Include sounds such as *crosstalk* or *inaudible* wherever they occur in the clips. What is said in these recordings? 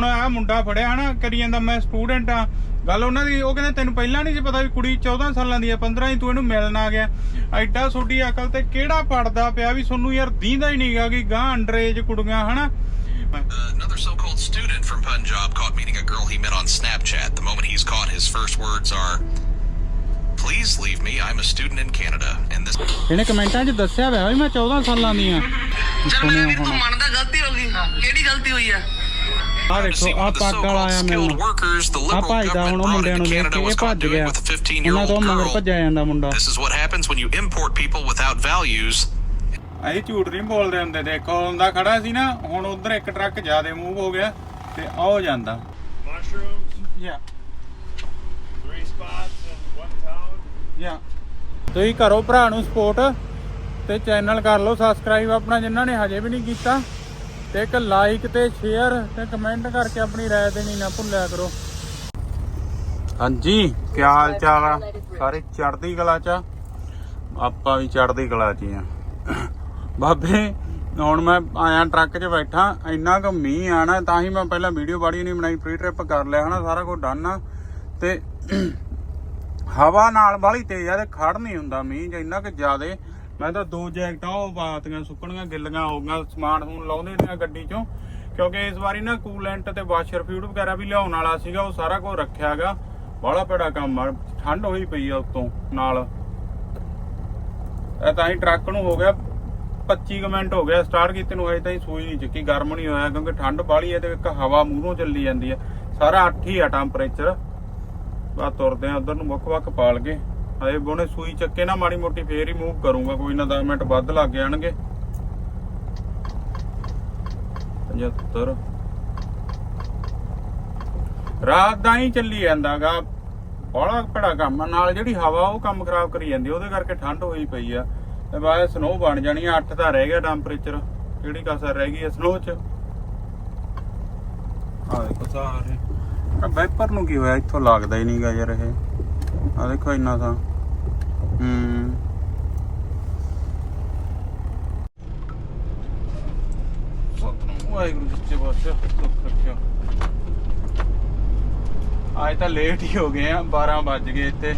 ਹੁਣ ਆ ਮੁੰਡਾ ਫੜਿਆ ਹਨਾ ਕਰੀ ਜਾਂਦਾ ਮੈਂ ਸਟੂਡੈਂਟ ਆ ਗੱਲ ਉਹਨਾਂ ਦੀ ਉਹ ਕਹਿੰਦੇ ਤੈਨੂੰ ਪਹਿਲਾਂ ਨਹੀਂ ਸੀ ਪਤਾ ਵੀ ਕੁੜੀ 14 ਸਾਲਾਂ ਦੀ ਆ 15 ਹੀ ਤੂੰ ਇਹਨੂੰ ਮਿਲਣ ਆ ਗਿਆ ਐਡਾ ਛੋਟੀ ਅਕਲ ਤੇ ਕਿਹੜਾ ਪੜਦਾ ਪਿਆ ਵੀ ਤੁਹਾਨੂੰ ਯਾਰ ਦੀਂਦਾ ਹੀ ਨਹੀਂਗਾ ਕਿ ਗਾਂ ਅੰਡਰ ਏਜ ਕੁੜੀਆਂ ਹਨਾ Another so-called student from Punjab caught meeting a girl he met on Snapchat. The moment he's caught, his first words are, "Please leave me. I'm a student in Canada." And this ਇਹਨੇ ਕਮੈਂਟਾਂ 'ਚ ਦੱਸਿਆ ਹੋਇਆ ਵੀ ਮੈਂ 14 ਸਾਲਾਂ ਦੀ ਆ ਚੱਲ ਮੇਰੇ ਵੀਰ ਤੂੰ ਮੰਨਦਾ ਗਲਤੀ ਹੋ ਗਈ ਕਿਹੜੀ ਗਲਤੀ ਹੋਈ ਆ ਆ to ਦੇਖੋ see ਆ one of the ਪੱਗ ਵਾਲਾ so-called ਆਇਆ skilled ਮੈਨੂੰ workers the ਆ liberal ਭੱਜਦਾ ਹੁਣ government ਉਹ brought ਮੁੰਡਿਆਂ into ਨੂੰ ਦੇਖ Canada ਕੇ was ਇਹ caught ਭੱਜ doing ਗਿਆ with a ਉਹਨਾਂ 15-year-old ਤੋਂ ਮਗਰ girl. ਭੱਜਿਆ ਜਾਂਦਾ ਮੁੰਡਾ This is what happens when you import people without values. ਅਸੀਂ ਝੂਠ ਨਹੀਂ ਬੋਲਦੇ ਹੁੰਦੇ ਦੇਖੋ ਹੁੰਦਾ ਖੜਾ ਸੀ ਨਾ ਹੁਣ ਉਧਰ ਇੱਕ ਟਰੱਕ ਜ਼ਿਆਦਾ ਮੂਵ ਹੋ ਗਿਆ ਤੇ ਆਉ ਜਾਂਦਾ Mushrooms, ਯਾ three spots in one town. ਯਾ ਤੁਸੀਂ ਕਰੋ ਭਰਾ ਨੂੰ ਸਪੋਰਟ ਤੇ ਚੈਨਲ ਕਰ ਲਓ ਸਬਸਕ੍ਰਾਈਬ ਆਪਣਾ ਜਿਨ੍ਹਾਂ ਨੇ ਹਜੇ ਵੀ ਨਹੀਂ ਕੀਤਾ ਤੇ ਇੱਕ ਲਾਈਕ ਤੇ ਸ਼ੇਅਰ ਤੇ ਕਮੈਂਟ ਕਰਕੇ ਆਪਣੀ ਰਾਏ ਦੇਣੀ ਨਾ ਭੁੱਲਿਆ ਕਰੋ। ਹਾਂਜੀ ਕੀ ਹਾਲ ਚਾਲ ਆ? ਸਾਰੇ ਚੜਦੀ ਕਲਾ ਚ ਆ? ਆਪਾਂ ਵੀ ਚੜਦੀ ਕਲਾ ਚ ਹੀ ਆ। ਬਾਬੇ, ਹੁਣ ਮੈਂ ਆਇਆ ਟਰੱਕ 'ਚ ਬੈਠਾ, ਇੰਨਾ ਕੁ ਮੀਂਹ ਆਣਾ ਤਾਂ ਹੀ ਮੈਂ ਪਹਿਲਾਂ ਵੀਡੀਓ ਬਾੜੀ ਨਹੀਂ ਬਣਾਈ ਪ੍ਰੀ ਟ੍ਰਿਪ ਕਰ ਲਿਆ ਹਨਾ, ਸਾਰਾ ਕੁਝ ਡਨ ਆ। ਤੇ ਹਵਾ ਨਾਲ ਬਾਹਲੀ ਤੇਜ਼ ਆ ਤੇ ਖੜ ਨਹੀਂ ਹੁੰਦਾ ਮੀਂਹ ਜੇ ਇੰਨਾ ਕਿ ਜ਼ਿਆਦੇ ਮੈਂ ਤਾਂ ਦੋ ਜੈਕਟਾਂ ਉਹ ਪਾਤੀਆਂ, ਸੁੱਕਣੀਆਂ, ਗਿੱਲੀਆਂ ਹੋ ਗਈਆਂ, ਸਮਾਨ ਸਮੂਨ ਲਾਉਂਦੇ ਨੇ ਗੱਡੀ 'ਚੋਂ। ਕਿਉਂਕਿ ਇਸ ਵਾਰੀ ਨਾ ਕੂਲੈਂਟ ਤੇ ਵਾਸ਼ਰ ਫਿਊਡ ਵਗੈਰਾ ਵੀ ਲਿਆਉਣ ਵਾਲਾ ਸੀਗਾ, ਉਹ ਸਾਰਾ ਕੁਝ ਰੱਖਿਆਗਾ। ਬੜਾ ਭੜਾ ਕੰਮ ਆ, ਠੰਡ ਹੋਈ ਪਈ ਆ ਉਤੋਂ ਨਾਲ। ਇਹ ਤਾਂ ਹੀ ਟਰੱਕ ਨੂੰ ਹੋ ਗਿਆ 25 ਕੁ ਮਿੰਟ ਹੋ ਗਿਆ ਸਟਾਰਟ ਕੀਤੇ ਨੂੰ, ਅਜੇ ਤਾਈਂ ਸੂਈ ਨਹੀਂ ਚੱਕੀ, ਗਰਮ ਨਹੀਂ ਹੋਇਆ, ਕਿਉਂਕਿ ਠੰਡ ਬਾਹਲੀ ਹੈ ਤੇ ਇੱਕ ਹਵਾ ਮੂਹਰੋਂ ਚੱਲੀ ਜਾਂਦੀ ਹੈ ਸਾਰਾ 8 ਹੀ ਆ ਟੈਂਪਰੇਚਰ ਬਾ ਤੁਰਦੇ ਆ, ਉਧਰ ਨੂੰ ਮੁੱਖ ਵੱਖ ਪਾਲ ਕੇ। ਹਜੇ ਬੋਨੇ ਸੂਈ ਚੱਕੇ ਨਾ ਮਾੜੀ ਮੋਟੀ ਫੇਰ ਹੀ ਮੂਵ ਕਰੂੰਗਾ ਕੋਈ ਨਾ 10 ਮਿੰਟ ਵੱਧ ਲੱਗ ਜਾਣਗੇ। 75 ਰਾਤ ਦਾ ਹੀ ਚੱਲੀ ਜਾਂਦਾਗਾ। ਬੜਾ ਭੜਾ ਕੰਮ ਨਾਲ ਜਿਹੜੀ ਹਵਾ ਉਹ ਕੰਮ ਖਰਾਬ ਕਰੀ ਜਾਂਦੀ ਆ, ਉਹਦੇ ਕਰਕੇ ਠੰਡ ਹੋਈ ਪਈ ਆ। ਤੇ ਬਾਅਦ ਸਨੋ ਬਣ ਜਾਣੀ ਆ 8 ਤਾਂ ਰਹਿ ਗਿਆ ਟੈਂਪਰੇਚਰ ਕਿਹੜੀ ਕਸਰ ਰਹਿ ਗਈ ਆ ਸਨੋ ਚ? ਆ ਦੇਖੋ ਸਾਰੇ। ਆ ਨੂੰ ਕੀ ਹੋਇਆ? ਇੱਥੋਂ ਲੱਗਦਾ ਹੀ ਨਹੀਂਗਾ ਯਾਰ ਇਹ। ਆ ਦੇਖੋ ਇੰਨਾ ਤਾਂ। ਹੂੰ ਸਤਨਾਮ, ਵਾਹਿਗੁਰੂ ਸੱਚੇ ਪਾਤਸ਼ਾਹ ਸੁੱਖ ਰੱਖਿਓ। ਅੱਜ ਤਾਂ ਲੇਟ ਹੀ ਹੋ ਗਏ ਆ 12 ਵੱਜ ਗਏ ਇੱਥੇ।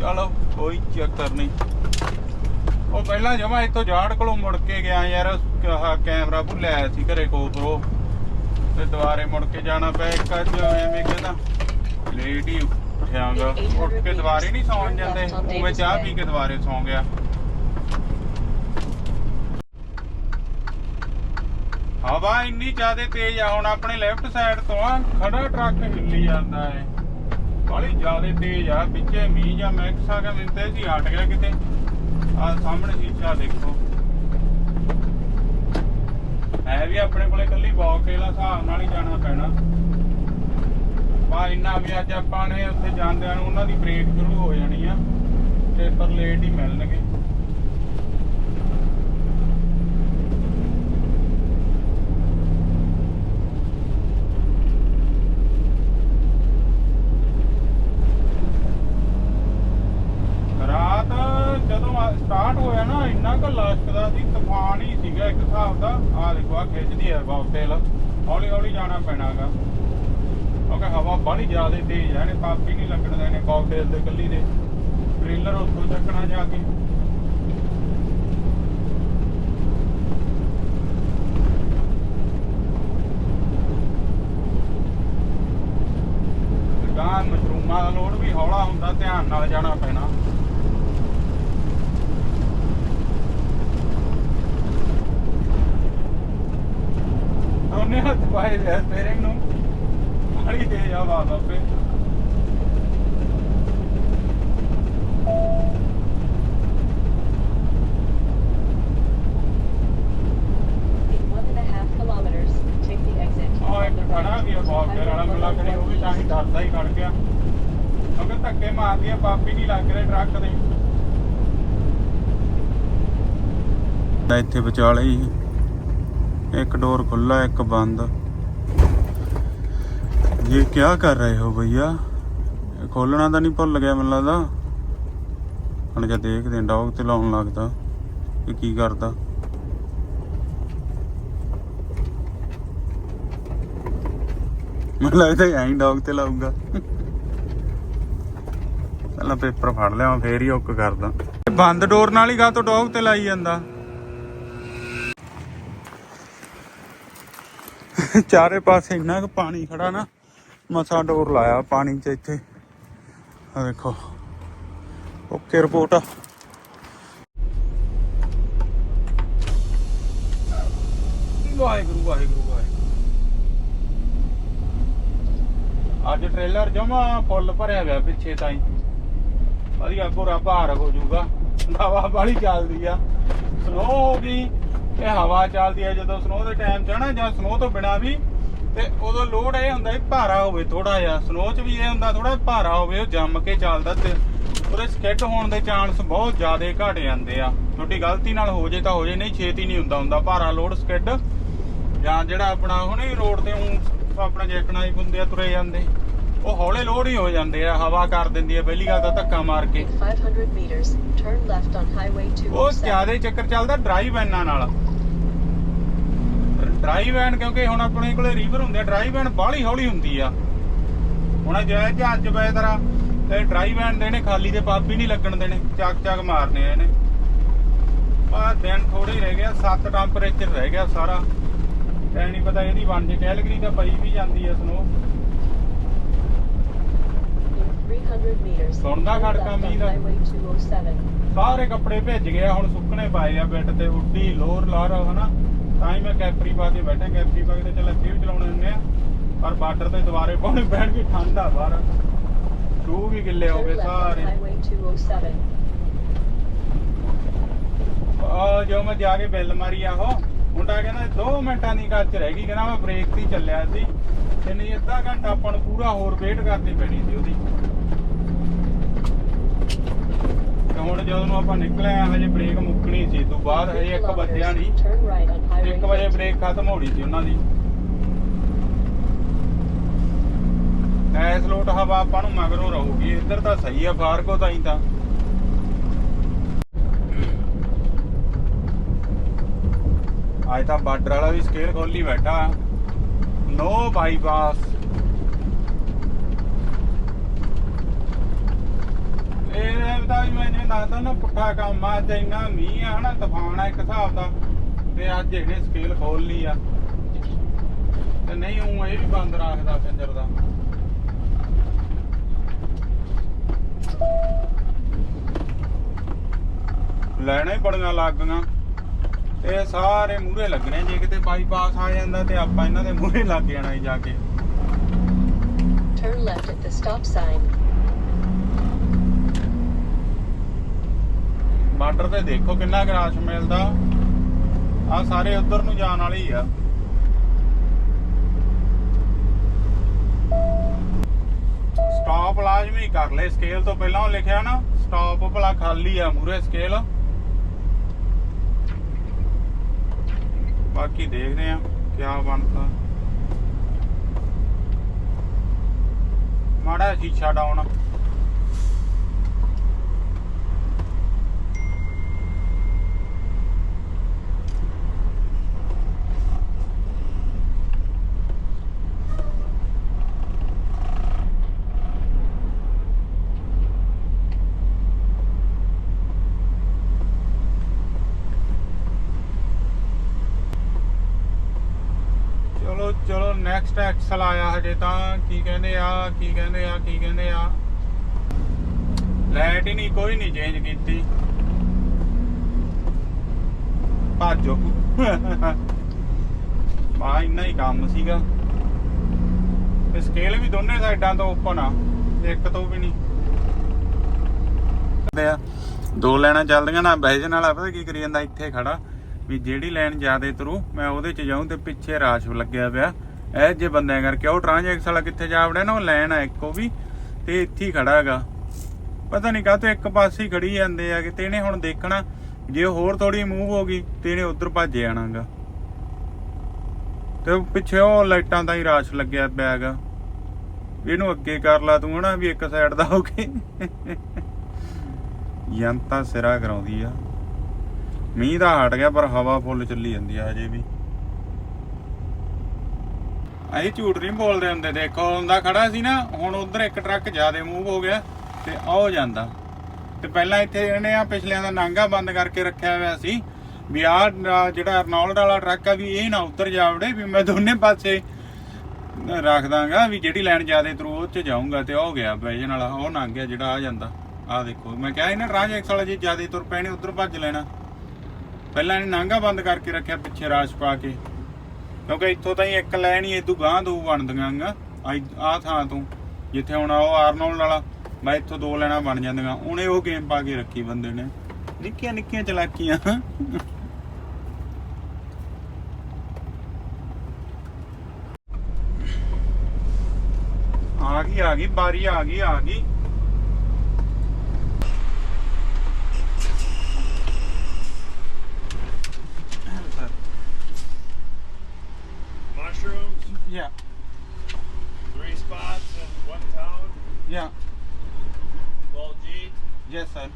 ਚਲੋ, ਕੋਈ ਚੱਕਰ ਨਹੀਂ। ਉਹ ਪਹਿਲਾਂ ਜਮਾ ਇੱਥੋਂ ਜਾੜ ਕੋਲੋਂ ਮੁੜ ਕੇ ਗਿਆ ਯਾਰ, ਆਹ ਕੈਮਰਾ ਭੁੱਲਿਆ ਸੀ ਘਰੇ ਕੋਪਰੋ ਤੇ ਦੁਬਾਰੇ ਮੁੜ ਕੇ ਜਾਣਾ ਪਿਆ, ਇੱਕ ਅੱਜ ਐਵੇਂ ਕਹਿੰਦਾ ਲੇਟ ਹੀ ਉੱਠਿਆਗਾ ਉੱਠ ਕੇ ਦੁਬਾਰੇ ਨਹੀਂ ਸੌਣ ਜਾਂਦੇ। ਉਵੇਂ ਚਾਹ ਪੀ ਕੇ ਦੁਬਾਰੇ ਸੌਂ ਗਿਆ। ਹਵਾ ਇੰਨੀ ਜ਼ਿਆਦਾ ਤੇਜ਼ ਆ, ਹੁਣ ਆਪਣੇ ਲੈਫਟ ਸਾਈਡ ਤੋਂ ਆ, ਖੜਾ ਟਰੱਕ ਹਿੱਲੀ ਜਾਂਦਾ ਹੈ ਬੜੀ ਜ਼ਿਆਦਾ ਤੇਜ਼ ਆ, ਪਿੱਛੇ ਮੀਂਹ ਜਾਂ ਮੈਕਸ ਆ ਗਿਆ ਸੀ, ਹਟ ਗਿਆ ਕਿਤੇ। ਆ ਸਾਹਮਣੇ ਸ਼ੀਸ਼ਾ ਦੇਖੋ। ਹੈ ਵੀ ਆਪਣੇ ਕੋਲੇ ਕੱਲੀ ਬੌਕੇ ਦਾ ਹਿਸਾਬ ਨਾਲ ਹੀ ਜਾਣਾ ਪੈਣਾ। ਬਾ ਇੰਨਾ ਵੀ ਅੱਜ ਆਪਾਂ ਨੇ ਉੱਥੇ ਜਾਂਦਿਆਂ ਨੂੰ ਉਹਨਾਂ ਦੀ ਬ੍ਰੇਕ ਸ਼ੁਰੂ ਹੋ ਜਾਣੀ ਆ ਤੇ ਪਰ ਲੇਟ ਹੀ ਮਿਲਣਗੇ ਰਾਤ ਜਦੋਂ ਸਟਾਰਟ ਹੋਇਆ ਨਾ ਇੰਨਾ ਕੁ ਲਸ਼ਕਦਾ ਸੀ ਤੂਫਾਨ ਹੀ ਸੀਗਾ ਇੱਕ ਹਿਸਾਬ ਦਾ ਆ ਦੇਖੋ ਆ ਖਿੱਚਦੀ ਹੈ ਕਾਕਟੇਲ ਹੌਲੀ ਹੌਲੀ ਜਾਣਾ ਪੈਣਾਗਾ ਕਿਉਂਕਿ ਹਵਾ ਬੜੀ ਜ਼ਿਆਦਾ ਤੇਜ਼ ਹੈ ਨੇ ਕਾਪੀ ਨਹੀਂ ਲੱਗਣ ਦੇਣੇ ਕਾਕਟੇਲ ਕੱਲੀ ਦੇ ਟ੍ਰੇਲਰ ਉੱਥੋਂ ਚੱਕਣਾ ਜਾ ਕੇ ਗਾਂ ਮਸ਼ਰੂਮਾਂ ਦਾ ਲੋਡ ਵੀ ਹੌਲਾ ਹੁੰਦਾ ਧਿਆਨ ਨਾਲ ਜਾਣਾ ਪੈਣਾ ਉਹਨੇ ਹੱਥ ਪਾਏ ਵੈ ਸਟੀਅਰਿੰਗ ਨੂੰ ਬੜੀ ਤੇਜ਼ ਆਵਾਜ਼ ਆਪੇ In one and a half kilometers, take the exit. ਆ ਇੱਕ on the ਖੜਾ right ਵੀ ਆ to ਬਾਕਰ ਵਾਲਾ Highway ਮੈਨੂੰ ਲੱਗ ਰਿਹਾ ਉਹ ਵੀ ਤਾਂ ਹੀ ਡਰਦਾ ਹੀ ਖੜ ਗਿਆ ਕਿਉਂਕਿ ਧੱਕੇ ਮਾਰਦੀ ਆ ਪਾਪੀ ਨਹੀਂ ਲੱਗ ਰਹੇ ਟਰੱਕ ਦੇ ਇੱਥੇ ਵਿਚਾਲੇ ਹੀ। ਇੱਕ ਡੋਰ ਖੁੱਲਾ ਇੱਕ ਬੰਦ। ਇਹ ਕੀ ਕਰ ਰਹੇ ਹੋ ਭਈਆ? ਖੋਲਣਾ ਤਾਂ ਨਹੀਂ ਭੁੱਲ ਗਿਆ ਮੈਨੂੰ ਲੱਗਦਾ। ਹੁਣ ਜੇ ਦੇਖਦੇ, ਡੌਗ ਤੇ ਲਾਉਣ ਲੱਗਦਾ। ਇਹ ਕੀ ਕਰਦਾ? ਮੈਨੂੰ ਲੱਗਦਾ ਐਂ ਡੌਗ ਤੇ ਲਾਊਗਾ। ਪਹਿਲਾਂ ਪੇਪਰ ਫੜ ਲਿਆ ਫੇਰ ਹੀ ਹੁੱਕ ਕਰਦਾ। ਬੰਦ ਡੋਰ ਨਾਲ ਹੀ ਗਾ ਤੋਂ ਡੌਗ ਤੇ ਲਾਈ ਜਾਂਦਾ। ਚਾਰੇ ਪਾਸੇ ਇੰਨਾ ਕੁ ਪਾਣੀ ਖੜਾ ਨਾ, ਮਸਾ ਡੋਰ ਲਾਇਆ ਪਾਣੀ 'ਚ ਇੱਥੇ। ਆ ਦੇਖੋ, ਓਕੇ ਰਿਪੋਰਟ। ਆ ਵਾਹਿਗੁਰੂ ਵਾਹਿਗੁਰੂ ਵਾਹਿਗੁਰੂ। ਅੱਜ ਟ੍ਰੇਲਰ ਜਮਾ ਫੁੱਲ ਭਰਿਆ ਹੋਇਆ ਪਿੱਛੇ ਤਾਈਂ ਵਧੀਆ ਪੂਰਾ ਭਾਰ ਹੋ ਜਾਊਗਾ। ਹਵਾ ਬਾਲੀ ਚੱਲਦੀ ਆ। ਸਨੋ ਹੋ ਗਈ ਇਹ ਹਵਾ ਚੱਲਦੀ ਹੈ, ਜਦੋਂ ਸਨੋ ਦੇ ਟਾਈਮ ਚ ਨਾ, ਜਾਂ ਸਨੋ ਤੋਂ ਬਿਨਾ ਵੀ, ਤੇ ਉਦੋਂ ਲੋਡ ਇਹ ਹੁੰਦਾ ਵੀ ਭਾਰਾ ਹੋਵੇ ਥੋੜਾ ਜਿਹਾ। ਸਨੋ ਚ ਵੀ ਇਹ ਹੁੰਦਾ ਥੋੜਾ ਭਾਰਾ ਹੋਵੇ, ਉਹ ਜੰਮ ਕੇ ਚੱਲਦਾ ਤੇ ਉਹਦੇ ਸਕਿੱਟ ਹੋਣ ਦੇ ਚਾਂਸ ਬਹੁਤ ਜ਼ਿਆਦਾ ਘਟ ਜਾਂਦੇ ਆ। ਤੁਹਾਡੀ ਗਲਤੀ ਨਾਲ ਹੋ ਜੇ ਤਾਂ ਹੋ ਜੇ, ਨਹੀਂ ਛੇਤੀ ਨਹੀਂ ਹੁੰਦਾ ਹੁੰਦਾ ਭਾਰਾ ਲੋਡ ਸਕਿੱਡ ਜਾਂ ਜਿਹੜਾ ਆਪਣਾ ਹੁਣੇ ਰੋਡ ਤੇ ਊਂ ਆਪਣਾ ਜੈਕਣਾ ਹੀ ਹੁੰਦੇ ਆ ਤੁਰੇ ਜਾਂਦੇ। ਉਹ ਹੌਲੇ ਲੋਡ ਹੀ ਹੋ ਜਾਂਦੇ ਆ ਹਵਾ ਕਰ ਦਿੰਦੀ ਆ ਪਹਿਲੀ ਗੱਲ ਤਾਂ ਧੱਕਾ ਮਾਰ ਕੇ। In 500 meters, turn left on Highway ਉਹ 207. ਜ਼ਿਆਦਾ ਚੱਕਰ ਚੱਲਦਾ ਡਰਾਈਵ ਵੈਨਾਂ ਨਾਲ। ਡਰਾਈਵ ਵੈਨ ਕਿਉਂਕਿ ਹੁਣ ਆਪਣੇ ਕੋਲੇ ਰੀਵਰ ਹੁੰਦੇ ਆ ਡਰਾਈਵ ਵੈਨ ਬਾਹਲੀ ਹੌਲੀ ਹੁੰਦੀ ਆ। ਹੁਣ ਜੇ ਜਹਾਜ਼ ਪਏ ਤਰਾ ਤੇ ਡਰਾਈਵ ਵੈਨ ਦੇ ਨੇ ਖਾਲੀ ਦੇ ਪਾਪ ਹੀ ਨਹੀਂ ਲੱਗਣ ਦੇਣੇ ਚੱਕ ਚੱਕ ਮਾਰਨੇ ਆ ਇਹਨੇ। ਆ ਦਿਨ ਥੋੜੇ ਰਹਿ ਗਿਆ 7 ਟੈਂਪਰੇਚਰ ਰਹਿ ਗਿਆ ਸਾਰਾ। ਐ ਨਹੀਂ ਪਤਾ ਇਹਦੀ ਬਣ ਜੇ ਕੈਲਗਰੀ ਤਾਂ ਪਈ ਵੀ ਜਾਂਦੀ ਆ ਸਨੋ 300 meters, ਸੁਣਦਾ ਖੜਕਾ ਮੀਂਹ ਦਾ? Highway 207. ਸਾਰੇ ਕੱਪੜੇ ਭਿੱਜ ਗਏ ਆ, ਹੁਣ ਸੁੱਕਣੇ ਪਾਏ ਆ ਬੈੱਡ ਤੇ ਉੱਡੀ ਲੋਰ ਲਾਰ ਹਨਾ। ਤਾਂ ਹੀ ਮੈਂ ਕੈਪਰੀ ਪਾ ਕੇ ਬੈਠਾ ਕੈਪਰੀ ਪਾ ਕੇ ਤੇ ਚੱਲ ਅੱਗੇ ਵੀ ਚਲਾਉਣੇ ਹੁੰਦੇ ਆ। ਪਰ ਬਾਰਡਰ ਤੇ ਦੁਬਾਰੇ ਪਾਉਣੇ ਬੈਠ ਕੇ ਠੰਡਾ ਬਾਹਰ। ਸ਼ੂ ਵੀ ਗਿੱਲੇ ਹੋ Turn ਗਏ left on ਸਾਰੇ। Highway 207. ਆ ਜੋ ਮੈਂ ਜਾ ਕੇ ਬਿੱਲ ਮਾਰੀ ਆ ਉਹ ਮੁੰਡਾ ਕਹਿੰਦਾ 2 ਮਿੰਟਾਂ ਦੀ ਗੱਲ ਚ ਰਹਿ ਗਈ ਕਹਿੰਦਾ ਮੈਂ ਬ੍ਰੇਕ ਤੇ ਹੀ ਚੱਲਿਆ ਸੀ। ਤੇ ਨਹੀਂ ਅੱਧਾ ਘੰਟਾ ਆਪਾਂ ਨੂੰ ਪੂਰਾ ਹੋਰ ਵੇਟ ਕਰਨੀ ਪੈਣੀ ਸੀ ਉਹਦੀ ਤੇ ਹੁਣ ਜਦੋਂ ਨੂੰ ਆਪਾਂ ਨਿਕਲੇ ਆ ਹਜੇ ਬ੍ਰੇਕ ਮੁੱਕਣੀ ਸੀ। ਤੋਂ ਬਾਅਦ ਹਜੇ 1 ਵੱਜਿਆ ਨਹੀਂ 1 ਵਜੇ ਬ੍ਰੇਕ ਖਤਮ ਹੋਣੀ ਸੀ ਉਹਨਾਂ ਦੀ। ਐਸ ਲੋਟ ਹਵਾ ਆਪਾਂ ਨੂੰ ਮਗਰੋਂ ਰਹੂਗੀ। ਇੱਧਰ ਤਾਂ ਸਹੀ ਆ, ਫਾਰਕੋ ਤਾਈਂ ਤਾਂ। ਅੱਜ ਤਾਂ ਬਾਰਡਰ ਵਾਲਾ ਵੀ ਸਕੇਲ ਖੋਲੀ ਬੈਠਾ। ਨੋ ਬਾਈਪਾਸ ਇਹ ਤਾਂ ਵੀ ਮੈਂ ਜਿਵੇਂ ਨਾ ਪੁੱਠਾ ਕੰਮ ਆ, ਅੱਜ ਇੰਨਾ ਮੀਂਹ ਆ ਹਨਾ, ਤੂਫਾਨ ਆ ਇੱਕ ਹਿਸਾਬ ਦਾ, ਤੇ ਅੱਜ ਇਹਨੇ ਸਕੇਲ ਖੋਲ ਲਈ ਆ। ਤੇ ਨਹੀਂ, ਉਹ ਇਹ ਵੀ ਬੰਦ ਰੱਖਦਾ ਕੰਜਰ ਦਾ। ਲੈਣਾ ਹੀ ਬੜੀਆਂ ਲੱਗ ਇਹ ਸਾਰੇ ਮੂਹਰੇ ਲੱਗਣੇ, ਜੇ ਕਿਤੇ ਬਾਈਪਾਸ ਆ ਜਾਂਦਾ ਤੇ ਆਪਾਂ ਇਹਨਾਂ ਦੇ ਮੂਹਰੇ ਲੱਗ ਜਾਣਾ ਜਾ ਕੇ। Turn left at the stop sign. Border ਤੇ ਦੇਖੋ ਕਿੰਨਾ ਗਰਾਸ਼ ਮਿਲਦਾ। ਆ ਸਾਰੇ ਉਧਰ ਨੂੰ ਜਾਣ ਵਾਲੇ ਹੀ ਆ। ਸਟਾਪ ਲਾਜ਼ਮੀ ਕਰ ਲੈ ਸਕੇਲ ਤੋਂ ਪਹਿਲਾਂ ਉਹ ਲਿਖਿਆ ਨਾ ਸਟਾਪ ਭਲਾ ਖਾਲੀ ਆ ਮੂਰੇ ਸਕੇਲ ਬਾਕੀ ਦੇਖਦੇ ਆ, ਕਿਆ ਬਣਦਾ। ਮਾੜਾ ਸ਼ੀਸ਼ਾ ਡਾਉਣ ਚਲੋ ਚਲੋ ਨੈਕਸਟ ਐਕਸਲ ਆਇਆ ਹਜੇ ਤਾਂ, ਕੀ ਕਹਿੰਦੇ ਆ, ਕੀ ਕਹਿੰਦੇ ਆ, ਕੀ ਕਹਿੰਦੇ ਆ। ਲਾਈਟ ਹੀ ਨਹੀਂ, ਕੋਈ ਨਹੀਂ ਚੇਂਜ ਕੀਤੀ। ਭਾਜੋ ਮਾ *laughs* ਇੰਨਾ ਹੀ ਕੰਮ ਸੀਗਾ। ਤੇ ਸਕੇਲ ਵੀ ਦੋਨੇ ਸਾਈਡਾਂ ਤੋਂ ਓਪਨ ਆ, ਇੱਕ ਤੋਂ ਵੀ ਨਹੀਂ। ਆ, ਦੋ ਲੈਣਾ ਚੱਲਦੀਆਂ ਨਾ ਬੈਜਨ ਵਾਲਾ ਪਤਾ ਕੀ ਕਰੀ ਜਾਂਦਾ, ਇੱਥੇ ਖੜਾ। ਵੀ ਜਿਹੜੀ ਲਾਈਨ ਜ਼ਿਆਦੇ ਤਰੂ, ਮੈਂ ਉਹਦੇ ਚ ਜਾਊਂ ਤੇ ਪਿੱਛੇ ਰਾਸ਼ ਲੱਗਿਆ ਪਿਆ। ਇਹ ਜੇ ਬੰਦਿਆਂ ਕਰਕੇ ਉਹ ਟ੍ਰਾਂਜੈਕਸ ਵਾਲਾ ਕਿੱਥੇ ਜਾ ਵੜਿਆ ਨਾ, ਉਹ ਲਾਈਨ ਆ ਇੱਕੋ ਵੀ, ਤੇ ਇੱਥੇ ਹੀ ਖੜਾ ਹੈਗਾ। ਪਤਾ ਨਹੀਂ ਕਾਹਤੋਂ ਇੱਕ ਪਾਸੇ ਹੀ ਖੜੀ ਜਾਂਦੇ ਆ ਕਿ ਤੇ ਇਹਨੇ ਹੁਣ ਦੇਖਣਾ, ਜੇ ਹੋਰ ਥੋੜੀ ਮੂਵ ਹੋ ਗਈ ਤੇ ਇਹਨੇ ਉਧਰ ਭੱਜ ਜਾਣਾਗਾ ਤੇ ਪਿੱਛੇ ਉਹ ਲਾਈਟਾਂ ਦਾ ਹੀ ਰਾਸ਼ ਲੱਗਿਆ ਪਿਆ ਹੈਗਾ ਇਹਨੂੰ ਅੱਗੇ ਕਰ ਲਾ ਤੂੰ ਹਨਾ, ਵੀ ਇੱਕ ਸਾਈਡ ਦਾ ਹੋ ਕੇ। ਜਨਤਾ ਸਿਰਾ ਕਰਾਉਂਦੀ ਆ। ਮੀਂਹ ਦਾ ਹਟ ਗਿਆ, ਪਰ ਹਵਾ ਫੁੱਲ ਚੱਲੀ ਜਾਂਦੀ ਆ ਹਜੇ ਵੀ। ਅਸੀਂ ਝੂਠ ਨਹੀਂ ਬੋਲਦੇ ਹੁੰਦੇ ਦੇਖੋ ਹੁੰਦਾ ਖੜਾ ਸੀ ਨਾ, ਹੁਣ ਉਧਰ ਇੱਕ ਟਰੱਕ ਜ਼ਿਆਦਾ ਮੂਵ ਹੋ ਗਿਆ ਤੇ ਆਹ ਜਾਂਦਾ। ਤੇ ਪਹਿਲਾਂ ਇੱਥੇ ਇਹਨੇ ਆ ਪਿਛਲਿਆਂ ਦਾ ਨਾਂਗਾ ਬੰਦ ਕਰਕੇ ਰੱਖਿਆ ਹੋਇਆ ਸੀ ਵੀ ਆਹ ਜਿਹੜਾ ਅਰਨੌਲਡ ਵਾਲਾ ਟਰੱਕ ਆ ਵੀ ਇਹ ਨਾ ਉੱਤਰ ਜਾਵੜੇ, ਵੀ ਮੈਂ ਦੋਨੇ ਪਾਸੇ ਰੱਖ ਦਾਂਗਾ ਵੀ ਜਿਹੜੀ ਲਾਈਨ ਜ਼ਿਆਦਾ ਤਰੂ ਉਹ ਚ ਜਾਊਂਗਾ ਤੇ ਉਹ ਗਿਆ ਵੈਜਨ ਵਾਲਾ ਉਹ ਲੰਘ ਗਿਆ ਜਿਹੜਾ ਆ ਜਾਂਦਾ। ਆ ਦੇਖੋ, ਮੈਂ ਕਿਹਾ ਇਹਨਾਂ ਟ੍ਰਾਂਜੈਕਸ ਵਾਲਾ ਜੇ ਜ਼ਿਆਦਾ ਤੁਰ ਪੈਣੇ ਉਧਰ ਭੱਜ ਲੈਣਾ। ਪਹਿਲਾਂ ਇਹਨੇ ਨਾਂਗਾ ਬੰਦ ਕਰਕੇ ਰੱਖਿਆ ਪਿੱਛੇ ਰਾਸ਼ ਪਾ ਕੇ। ਕਿਉਂਕਿ ਇੱਥੋਂ ਤਾਂ ਹੀ ਇੱਕ ਲੈਣ ਹੀ ਇਦੋਂ ਗਾਂ ਦੋ ਬਣਦੀਆਂ ਆ ਥਾਂ ਤੋਂ, ਜਿੱਥੇ ਹੁਣ ਉਹ ਆਰਨੋਲਡ ਵਾਲਾ, ਮੈਂ ਇੱਥੋਂ ਦੋ ਲੈਣਾ ਬਣ ਜਾਂਦੀਆਂ। ਉਹਨੇ ਉਹ ਗੇਮ ਪਾ ਕੇ ਰੱਖੀ ਬੰਦੇ ਨੇ। ਨਿੱਕੀਆਂ ਨਿੱਕੀਆਂ ਚਲਾਕੀਆਂ। ਆ ਗਈ ਆ ਗਈ, ਬਾਰੀ ਆ ਗਈ ਆ ਗਈ। Yeah. Ball G? Yes, sir.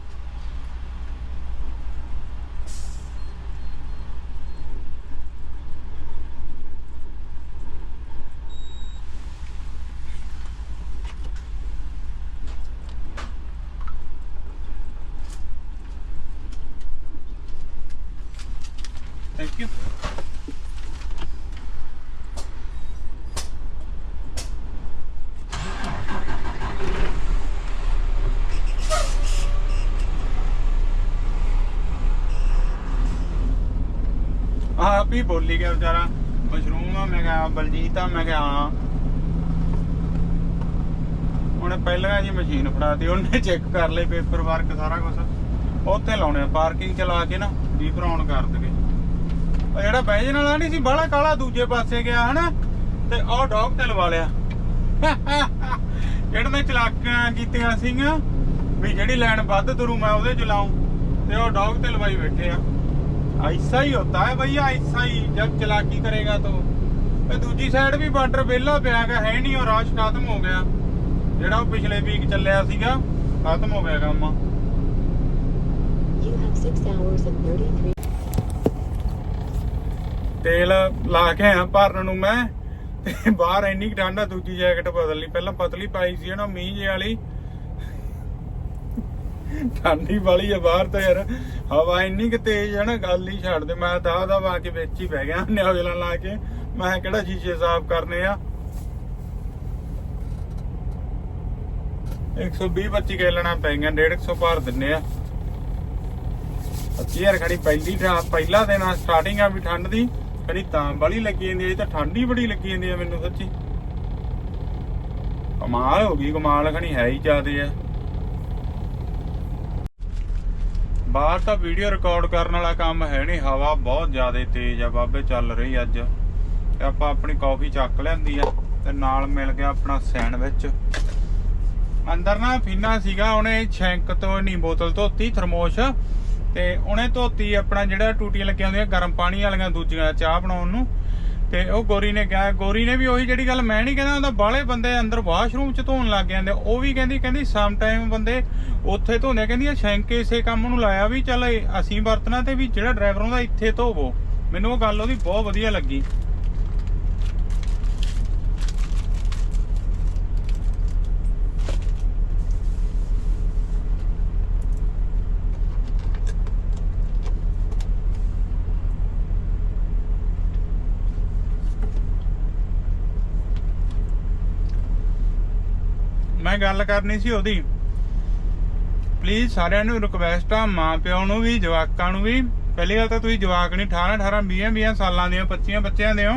ਆਪ ਬੋਲੀ ਗਿਆ ਵਿਚਾਰਾ। ਮਸ਼ਰੂਮ ਆ, ਮੈਂ ਕਿਹਾ ਬਲਜੀਤ ਆ, ਮੈਂ ਕਿਹਾ ਹਾਂ। ਉਹਨੇ ਪਹਿਲਾਂ ਜੀ ਮਸ਼ੀਨ ਫੜਾਤੀ ਉਹਨੇ ਚੈੱਕ ਕਰ ਲਈ ਪੇਪਰ ਵਰਕ ਸਾਰਾ ਕੁਝ ਉੱਥੇ ਲਾਉਣੇ ਪਾਰਕਿੰਗ ਚਲਾ ਕੇ ਨਾ ਡੀਪ ਰਾਉਣ ਕਰ ਦਗੇ ਉਹ ਜਿਹੜਾ ਬੈਜਨ ਵਾਲਾ ਨਹੀਂ ਸੀ, ਬਾਹਲਾ ਕਾਲਾ ਦੂਜੇ ਪਾਸੇ ਗਿਆ, ਹਨਾ? ਤੇ ਉਹ ਡੌਗ ਤੇ ਲਵਾ ਲਿਆ ਜਿਹੜਾ ਨੇ ਚਲਾਕਾਂ ਕੀਤੀਆਂ ਸੀਗੀਆਂ, ਵੀ ਜਿਹੜੀ ਲਾਈਨ ਵੱਧ ਤੁਰੂ, ਮੈਂ ਉਹਦੇ ਚ ਲਾਉਂ ਤੇ ਉਹ ਡੌਗ ਤੇ ਲਵਾਈ ਬੈਠੇ ਆ। ऐसा ही होता है भैया ऐसा ही जब चलाकी करेगा तो ਤੇ ਦੂਜੀ ਸਾਈਡ ਵੀ ਬਾਰਡਰ ਵਿਹਲਾ ਪਿਆ ਗਾ ਹੈ ਨਹੀਂ ਉਹ ਰਾਸ਼ ਖਤਮ ਹੋ ਗਿਆ ਜਿਹੜਾ ਉਹ ਪਿਛਲੇ ਵੀਕ ਚੱਲਿਆ ਸੀਗਾ ਖਤਮ ਹੋ ਗਿਆ ਕੰਮ You have 6 hours and 33 ਤੇਲ ਲਾ ਕੇ ਆਇਆ ਭਰਨ ਨੂੰ ਮੈਂ ਤੇ ਬਾਹਰ ਇੰਨੀ ਕੁ ਠੰਡ ਆ ਦੂਜੀ ਜੈਕਟ ਬਦਲ ਲਈ ਪਹਿਲਾਂ ਪਤਲੀ ਪਾਈ ਸੀ ਨਾ ਮੀਂਹ ਜੇ ਵਾਲੀ ਠੰਡੀ ਵਾਲੀ ਆ ਬਾਹਰ ਤਾਂ ਯਾਰ, ਹਵਾ ਇੰਨੀ ਕਿ ਤੇਜ਼ ਹੈ ਨਾ, ਗੱਲ ਹੀ ਛੱਡ ਦੇ ਮੈਂ ਤਾਂ ਦਾ ਵਾ ਕੇ ਵਿੱਚ ਹੀ ਬਹਿ ਗਿਆ, ਨਿਆਵਲਾਂ ਲਾ ਕੇ। ਮੈਂ ਕਿਹਾ, ਕਿਹੜਾ ਸ਼ੀਸ਼ੇ ਸਾਫ਼ ਕਰਨੇ ਆ? 120 25 ਗੈਲਣਾ ਪੈ ਗਈਆਂ 150 ਭਰ ਦਿੰਨੇ ਆ। ਅੱਛੀ ਯਾਰ ਖੜੀ ਪਹਿਲੀ ਤਾਂ ਪਹਿਲਾ ਦਿਨ ਆ ਸਟਾਰਟਿੰਗ ਆ ਵੀ ਠੰਡ ਦੀ, ਖੜੀ ਤਾਂ ਬੜੀ ਲੱਗੀ ਜਾਂਦੀ ਹੈ ਇਹ ਤਾਂ ਠੰਡ ਹੀ ਬੜੀ ਲੱਗੀ ਜਾਂਦੀ ਆ ਮੈਨੂੰ ਸੱਚੀ। ਕਮਾਲ ਹੋ ਗਈ, ਕਮਾਲ ਖਣੀ ਹੈ ਹੀ ਜ਼ਿਆਦੇ ਆ। ਬਾਹਰ ਤਾਂ ਵੀਡੀਓ ਰਿਕਾਰਡ ਕਰਨ ਵਾਲਾ ਕੰਮ ਹੈ ਨਹੀਂ, ਹਵਾ ਬਹੁਤ ਜ਼ਿਆਦਾ ਤੇਜ਼ ਆ ਬਾਬੇ, ਚੱਲ ਰਹੀ ਅੱਜ। ਤੇ ਆਪਾਂ ਆਪਣੀ ਕਾਫੀ ਚੱਕ ਲੈਂਦੀ ਆ ਤੇ ਨਾਲ ਮਿਲ ਗਿਆ ਆਪਣਾ ਸੈਂਡਵਿਚ ਅੰਦਰ ਨਾ ਫੀਨਾ ਸੀਗਾ, ਉਹਨੇ ਸ਼ੈਂਕ ਤੋਂ ਨਹੀਂ ਬੋਤਲ ਧੋਤੀ, ਥਰਮੋਸ਼, ਤੇ ਉਹਨੇ ਧੋਤੀ ਆਪਣਾ ਜਿਹੜਾ ਟੂਟੀਆਂ ਲੱਗੀਆਂ ਹੁੰਦੀਆਂ ਗਰਮ ਪਾਣੀ ਵਾਲੀਆਂ, ਦੂਜੀਆਂ ਚਾਹ ਬਣਾਉਣ ਨੂੰ। ਤੇ ਉਹ ਗੋਰੀ ਨੇ ਕਿਹਾ, ਗੋਰੀ ਨੇ ਵੀ ਉਹੀ ਜਿਹੜੀ ਗੱਲ ਮੈਂ ਨਹੀਂ ਕਹਿੰਦਾ ਹੁੰਦਾ ਬਾਹਲੇ ਬੰਦੇ ਅੰਦਰ ਵਾਸ਼ਰੂਮ ਚ ਧੋਣ ਲੱਗ ਜਾਂਦੇ ਉਹ ਵੀ ਕਹਿੰਦੀ ਕਹਿੰਦੀ ਸਮ ਟਾਈਮ ਬੰਦੇ ਉੱਥੇ ਧੋਂਦੇ ਆ। ਕਹਿੰਦੀ ਆ ਸ਼ੈਂਕ ਇਸੇ ਕੰਮ ਨੂੰ ਲਾਇਆ ਵੀ ਚੱਲ ਅਸੀਂ ਵਰਤਣਾ ਤੇ ਵੀ ਜਿਹੜਾ ਡਰਾਈਵਰ ਹੁੰਦਾ ਇੱਥੇ ਧੋਵੋ ਮੈਨੂੰ ਉਹ ਗੱਲ ਉਹਦੀ ਬਹੁਤ ਵਧੀਆ ਲੱਗੀ ਮੈਂ ਗੱਲ ਕਰਨੀ ਸੀ ਉਹਦੀ। ਪਲੀਜ਼ ਸਾਰਿਆਂ ਨੂੰ ਰਿਕਵੈਸਟ ਆ, ਮਾਂ ਪਿਓ ਨੂੰ ਵੀ, ਜਵਾਕਾਂ ਨੂੰ ਵੀ। ਪਹਿਲੀ ਗੱਲ ਤਾਂ ਤੁਸੀਂ ਜਵਾਕ ਨਹੀਂ 18 18 20 20 ਸਾਲਾਂ ਦੇ ਹੋ 25 ਬੱਚਿਆਂ ਦੇ ਹੋ।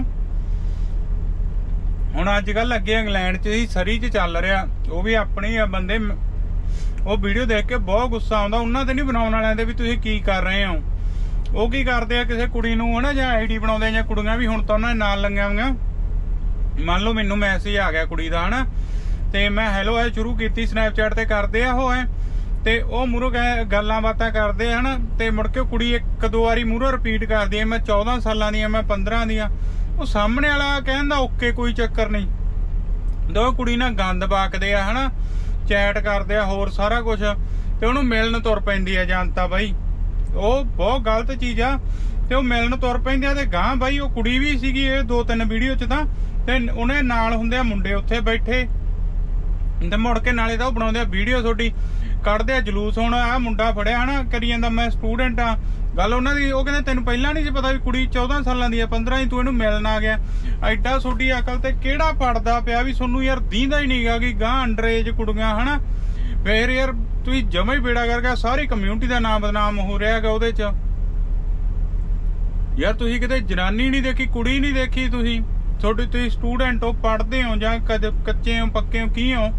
ਹੁਣ ਅੱਜ ਕੱਲ ਅੱਗੇ ਇੰਗਲੈਂਡ 'ਚ ਹੀ ਸਰੀ 'ਚ ਚੱਲ ਰਿਹਾ। ਉਹ ਵੀ ਆਪਣੇ ਆ ਬੰਦੇ ਉਹ ਵੀਡੀਓ ਦੇਖ ਕੇ ਬਹੁਤ ਗੁੱਸਾ ਆਉਂਦਾ। ਉਹਨਾਂ ਤੇ ਨਹੀਂ ਬਣਾਉਣ ਵਾਲਿਆਂ ਦੇ ਵੀ ਤੁਸੀਂ ਕੀ ਕਰ ਰਹੇ ਹੋ? ਉਹ ਕੀ ਕਰਦੇ ਆ? ਕਿਸੇ ਕੁੜੀ ਨੂੰ ਹਨਾ ਜਾਂ ਆਈਡੀ ਬਣਾਉਂਦੇ ਜਾਂ ਕੁੜੀਆਂ ਵੀ ਹੁਣ ਤਾਂ ਉਹਨਾਂ ਦੇ ਨਾਲ ਲੰਗੀਆਂ ਹੋਈਆਂ। ਮੰਨ ਲਓ ਮੈਨੂੰ ਮੈਸੇਜ ਆ ਗਿਆ ਕੁੜੀ ਦਾ, ਹਨਾ। ਤੇ ਮੈਂ ਹੈਲੋ ਐ ਸ਼ੁਰੂ ਕੀਤੀ ਸਨੈਪਚੈਟ ਤੇ ਕਰਦੇ ਆ ਉਹ ਐ। ਤੇ ਉਹ ਮੂਰੋ ਗੱਲਾਂ ਬਾਤਾਂ ਕਰਦੇ ਆ ਹਨਾ। ਤੇ ਮੁੜ ਕੇ ਕੁੜੀ ਇੱਕ ਦੋ ਵਾਰੀ ਮੂਰੋ ਰਿਪੀਟ ਕਰਦੀ ਐ ਮੈਂ 14 ਸਾਲਾਂ ਦੀ ਆ ਮੈਂ 15 ਦੀ ਆ ਉਹ ਸਾਹਮਣੇ ਵਾਲਾ ਕਹਿੰਦਾ ਓਕੇ ਕੋਈ ਚੱਕਰ ਨਹੀਂ। ਦੋ ਕੁੜੀ ਨਾਲ ਗੰਦ ਬਾਕਦੇ ਆ ਹਨਾ। ਚੈਟ ਕਰਦੇ ਆ, ਹੋਰ ਸਾਰਾ ਕੁਝ ਤੇ ਉਹਨੂੰ ਮਿਲਣ ਤੁਰ ਪੈਂਦੀ ਆ ਜਨਤਾ ਬਾਈ। ਉਹ ਬਹੁਤ ਗਲਤ ਚੀਜ਼ ਆ। ਤੇ ਉਹ ਮਿਲਣ ਤੁਰ ਪੈਂਦੇ ਆ ਤੇ ਗਾਂ ਬਾਈ, ਉਹ ਕੁੜੀ ਵੀ ਸੀਗੀ ਇਹ ਦੋ ਤਿੰਨ ਵੀਡੀਓ ਚ ਤਾਂ। ਤੇ ਉਹਨੇ ਨਾਲ ਹੁੰਦੇ ਆ ਮੁੰਡੇ ਉੱਥੇ ਬੈਠੇ। ਤੇ ਮੁੜ ਕੇ ਨਾਲੇ ਤਾਂ ਉਹ ਬਣਾਉਂਦੇ ਆ ਵੀਡੀਓ ਤੁਹਾਡੀ, ਕੱਢਦੇ ਆ ਜਲੂਸ ਹੁਣ ਆ ਮੁੰਡਾ ਫੜਿਆ ਹਨਾ, ਕਰੀ ਜਾਂਦਾ ਮੈਂ ਸਟੂਡੈਂਟ ਆ। ਗੱਲ ਉਹਨਾਂ ਦੀ, ਉਹ ਕਹਿੰਦੇ ਤੈਨੂੰ ਪਹਿਲਾਂ ਨਹੀਂ ਸੀ ਪਤਾ ਵੀ ਕੁੜੀ 14 ਸਾਲਾਂ ਦੀ ਆ 15 ਹੀ ਤੂੰ ਇਹਨੂੰ ਮਿਲਣ ਆ ਗਿਆ। ਐਡਾ ਤੁਹਾਡੀ ਅਕਲ ਤੇ ਕਿਹੜਾ ਪੜਦਾ ਪਿਆ ਵੀ ਤੁਹਾਨੂੰ ਯਾਰ ਦੀਂਦਾ ਹੀ ਨਹੀਂਗਾ ਕਿ ਗਾਂ ਅੰਡਰ ਏਜ ਕੁੜੀਆਂ, ਹਨਾ? ਫੇਰ ਯਾਰ ਤੁਸੀਂ ਜਮਾ ਹੀ ਬੇੜਾ ਕਰ ਗਿਆ ਸਾਰੀ ਕਮਿਊਨਿਟੀ ਦਾ ਨਾਮ ਬਦਨਾਮ ਹੋ ਰਿਹਾ ਹੈਗਾ ਉਹਦੇ ਚ। ਯਾਰ ਤੁਸੀਂ ਕਿਤੇ ਜਨਾਨੀ ਨਹੀਂ ਦੇਖੀ, ਕੁੜੀ ਨਹੀਂ ਦੇਖੀ ਤੁਸੀਂ। ਤੁਹਾਡੇ ਤੁਸੀਂ ਸਟੂਡੈਂਟ ਹੋ ਪੜ੍ਹਦੇ ਹੋ ਜਾਂ ਕਦੇ ਕੱਚੇ ਹੋ ਪੱਕੇ ਹੋ ਕੀ ਹੋ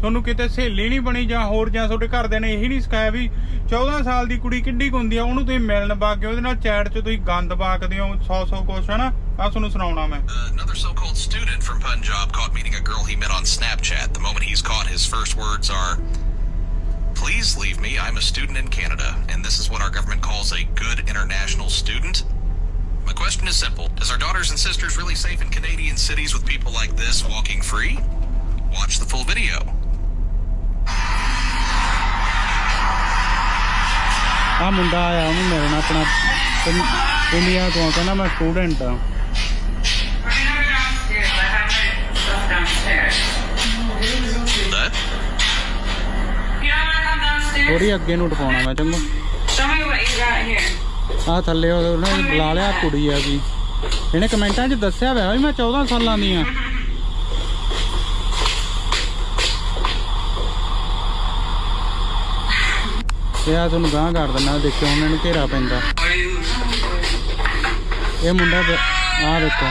ਤੁਹਾਨੂੰ ਕਿਤੇ ਸਹੇਲੀ ਨਹੀਂ ਬਣੀ ਜਾਂ ਹੋਰ ਜਾਂ ਤੁਹਾਡੇ ਘਰਦਿਆਂ ਨੇ ਇਹੀ ਨਹੀਂ ਸਿਖਾਇਆ ਵੀ 14 ਸਾਲ ਦੀ ਕੁੜੀ ਕਿੱਡੀ ਕੁ ਹੁੰਦੀ ਆ ਉਹਨੂੰ ਤੁਸੀਂ ਮਿਲਣ ਬਾਗੇ ਉਹਦੇ ਨਾਲ ਚੈਟ 'ਚ ਤੁਸੀਂ ਗੰਦ ਬਾਕਦੇ ਹੋ 100 100 ਕੁਛ ਹਨਾ ਆ ਤੁਹਾਨੂੰ ਸੁਣਾਉਣਾ ਮੈਂ Uh, another so-called student from Punjab caught meeting a girl he met on Snapchat. The moment he's caught, his first words are, Please leave me. I'm a student in Canada, and this is what our government calls a good international student. My question is simple. Is our daughters and sisters really safe in Canadian cities with people like this walking free? Watch the full video. ਆ ਮੁੰਡਾ ਆਇਆ ਉਹਨੂੰ ਮਿਲਣ ਆਪਣਾ ਪਿੰ- India ਤੋਂ ਕਹਿੰਦਾ ਮੈਂ student ਆ That? ਥੋੜੀ ਅੱਗੇ ਨੂੰ ਟਪਾਉਣਾ ਮੈਂ ਚੰਗਾ Show me what you got here. ਆ ਥੱਲੇ ਉਹਨੇ ਬੁਲਾ ਲਿਆ ਕੁੜੀ ਆ ਗਈ ਇਹਨੇ ਕਮੈਂਟਾਂ 'ਚ ਦੱਸਿਆ ਹੋਇਆ ਵੀ ਮੈਂ 14 ਸਾਲਾਂ ਦੀ ਆ। ਤੇ ਆ ਤੁਹਾਨੂੰ ਗਾਂ ਕਰ ਦਿੰਦਾ, ਦੇਖਿਓ ਹੁਣ ਇਹਨੂੰ ਘੇਰਾ ਪੈਂਦਾ। ਇਹ ਮੁੰਡਾ ਆ ਦੇਖੋ।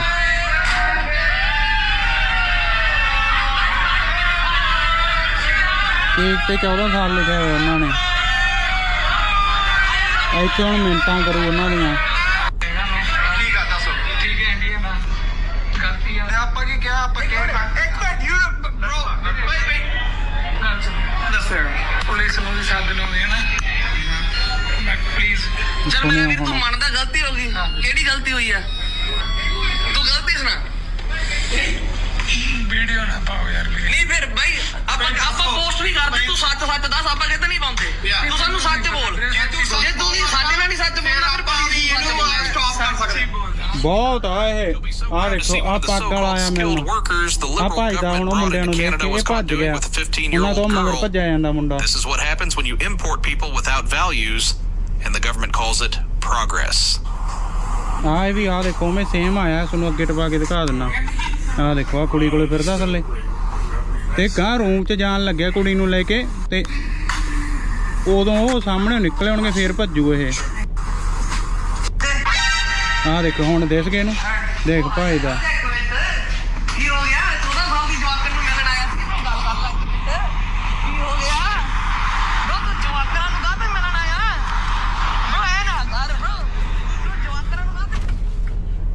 ਕੇਕ ਤੇ 14 ਸਾਲ ਲਿਖਿਆ ਹੋਇਆ ਉਹਨਾਂ ਨੇ। ਇੱਥੇ ਹੁਣ ਮਿੰਟਾਂ ਕਰੂ ਉਹਨਾਂ ਦੀਆਂ। ਠੀਕ ਆ ਦੱਸੋ ਠੀਕ ਹੈ ਇੰਡੀਆ ਨਾ ਗਲਤੀ ਆ ਆਪਾਂ ਕੀ ਕਿਹਾ? ਆਪਾਂ ਕਿਹਾ ਇੱਕ minute you bro wait wait ਦੱਸੋ ਪੁਲਿਸ ਨੂੰ ਵੀ ਸਾਥ ਦਿਲਾਉਂਦੇ ਨਾ। ਮੈਂ ਪਲੀਜ਼ ਚੱਲ ਸੁਣਿਓ ਵੀਰ ਤੂੰ ਮੰਨਦਾ ਗਲਤੀ ਹੋ ਗਈ? ਕਿਹੜੀ ਗਲਤੀ ਹੋਈ ਆ? ਤੂੰ ਗਲਤੀ ਸੁਣਾ। ਵੀਡੀਓ ਨਾ ਪਾਓ ਯਾਰ please। ਨਹੀਂ ਫਿਰ ਬਾਈ ਆਪਾਂ ਆਪਾਂ ਪੋਸਟ ਵੀ ਕਰਦੇ ਤੂੰ ਸੱਚ ਸੱਚ ਦੱਸ ਆਪਾਂ ਕਿਤੇ ਨਹੀਂ ਪਾਉਂਦੇ? ਤੂੰ ਸਾਨੂੰ ਸੱਚ ਬਹੁਤ ਆ ਇਹ ਆ ਦੇਖੋ ਆ one of the ਪੱਗ ਵਾਲਾ so-called ਆਇਆ ਮੈਨੂੰ ਆ ਭੱਜਦਾ ਹੁਣ ਉਹ ਮੁੰਡਿਆਂ ਨੂੰ ਦੇਖ ਕੇ ਇਹ ਭੱਜ ਗਿਆ ਉਹਨਾਂ 15-year-old ਤੋਂ ਮਗਰ. ਭੱਜਿਆ ਜਾਂਦਾ ਮੁੰਡਾ This is what happens when you import people without values, and the government calls it progress. ਆ ਇਹ ਵੀ ਆ ਦੇਖੋ ਮੈਂ ਸੇਮ ਆਇਆ ਤੁਹਾਨੂੰ ਅੱਗੇ ਟਪਾ ਕੇ ਦਿਖਾ ਦਿੰਨਾ ਆ ਦੇਖੋ ਆ ਕੁੜੀ ਕੋਲੇ ਫਿਰਦਾ ਥੱਲੇ ਤੇ ਗਾਂ ਰੂਮ 'ਚ ਜਾਣ ਲੱਗਿਆ ਕੁੜੀ ਨੂੰ ਲੈ ਕੇ ਤੇ ਉਦੋਂ ਉਹ ਸਾਹਮਣੇ ਨਿਕਲੇ ਹੋਣਗੇ ਫੇਰ ਭੱਜੂ ਇਹ ਆ ਦੇਖੋ, ਹੁਣ ਦਿਸ ਗਏ ਨਾ ਦੇਖ ਭਾਈ ਦਾ।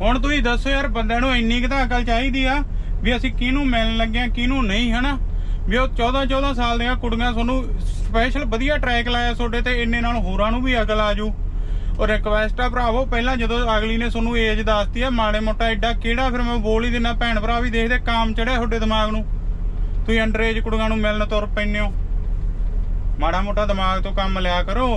ਹੁਣ ਤੁਸੀਂ ਦੱਸੋ ਯਾਰ, ਬੰਦਿਆਂ ਨੂੰ ਇੰਨੀ ਕਿ ਤਾਂ ਅਕਲ ਚਾਹੀਦੀ ਆ ਵੀ ਅਸੀਂ ਕਿਹਨੂੰ ਮਿਲਣ ਲੱਗੇ ਆ ਕਿਹਨੂੰ ਨਹੀਂ, ਹਨਾ? ਵੀ ਉਹ 14 14 ਸਾਲ ਦੀਆਂ ਕੁੜੀਆਂ ਤੁਹਾਨੂੰ ਸਪੈਸ਼ਲ ਵਧੀਆ ਟਰੈਕ ਲਾਇਆ ਤੁਹਾਡੇ ਤੇ, ਇੰਨੇ ਨਾਲ ਹੋਰਾਂ ਨੂੰ ਵੀ ਅਕਲ ਆਜੂ ਉਹ ਰਿਕਵੈਸਟ ਆ ਭਰਾਵੋ, ਪਹਿਲਾਂ ਜਦੋਂ ਅਗਲੀ ਨੇ ਤੁਹਾਨੂੰ ਏਜ ਦੱਸਤੀ ਆ, ਮਾੜੇ ਮੋਟਾ ਐਡਾ ਕਿਹੜਾ, ਫਿਰ ਮੈਂ ਬੋਲ ਹੀ ਦਿੰਨਾ ਭੈਣ ਭਰਾ ਵੀ ਦੇਖਦੇ, ਕਾਮ ਚੜਿਆ ਤੁਹਾਡੇ ਦਿਮਾਗ ਨੂੰ। ਤੁਸੀਂ ਅੰਡਰ ਏਜ ਕੁੜੀਆਂ ਨੂੰ ਮਿਲਣ ਤੁਰ ਪੈਂਦੇ ਹੋ। ਮਾੜਾ ਮੋਟਾ ਦਿਮਾਗ ਤੋਂ ਕੰਮ ਲਿਆ ਕਰੋ।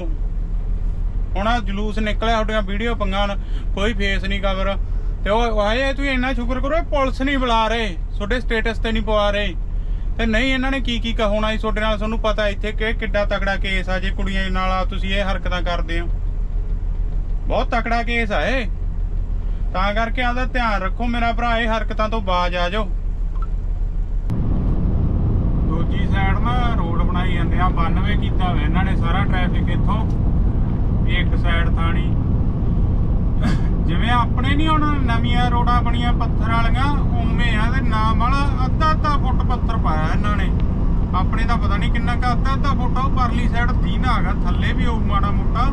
ਹੁਣ ਆਹ ਜਲੂਸ ਨਿਕਲਿਆ ਤੁਹਾਡੀਆਂ ਵੀਡੀਓ ਪੰਗਾਂ ਕੋਈ ਫੇਸ ਨਹੀਂ ਕਵਰ ਤੇ ਉਹ ਆਏ ਤੁਸੀਂ ਇੰਨਾ ਸ਼ੁਕਰ ਕਰੋ ਪੁਲਿਸ ਨਹੀਂ ਬੁਲਾ ਰਹੇ। ਤੁਹਾਡੇ ਸਟੇਟਸ ਤੇ ਨਹੀਂ ਪਵਾ ਰਹੇ। ਤੇ ਨਹੀਂ, ਇਹਨਾਂ ਨੇ ਕੀ ਕੀ ਕਹੋਣਾ ਸੀ ਤੁਹਾਡੇ ਨਾਲ, ਤੁਹਾਨੂੰ ਪਤਾ ਇੱਥੇ ਕਿ ਕਿੱਡਾ ਤਕੜਾ ਕੇਸ ਆ, ਜੇ ਕੁੜੀਆਂ ਨਾਲ ਤੁਸੀਂ ਇਹ ਹਰਕਤਾਂ ਕਰਦੇ ਹੋ। ਬਹੁਤ ਤਕੜਾ ਕੇਸ ਆ ਇਹ। ਤਾਂ ਕਰਕੇ ਆਪਦਾ ਧਿਆਨ ਰੱਖੋ ਮੇਰਾ ਭਰਾ ਇਹ ਹਰਕਤਾਂ ਤੋਂ ਬਾਜ ਆ ਜਾਓ। ਦੂਜੀ ਸਾਈਡ ਨਾ ਰੋਡ ਬਣਾਈ ਜਾਂਦੇ ਆ 92 ਕੀਤਾ ਹੋਇਆ ਇਹਨਾਂ ਨੇ ਸਾਰਾ ਟ੍ਰੈਫਿਕ ਇੱਥੋਂ ਇੱਕ ਸਾਈਡ ਥਾਣੀ। ਜਿਵੇਂ ਆਪਣੇ ਨਹੀਂ ਹੁਣ ਨਵੀਆਂ ਰੋਡਾਂ ਬਣੀਆਂ ਪੱਥਰ ਵਾਲੀਆਂ ਉਵੇਂ ਆ ਤੇ ਨਾਮ ਵਾਲਾ ਅੱਧਾ ਅੱਧਾ ਫੁੱਟ ਪੱਥਰ ਪਾਇਆ ਇਹਨਾਂ ਨੇ। ਆਪਣੇ ਦਾ ਪਤਾ ਨਹੀਂ ਕਿੰਨਾ ਕ ਅੱਧਾ ਅੱਧਾ ਫੁੱਟ ਆ, ਉਹ ਪਰਲੀ ਸਾਈਡ ਦੀਨਾ ਹੈਗਾ ਥੱਲੇ ਵੀ ਹੋਊ ਮਾੜਾ ਮੋਟਾ।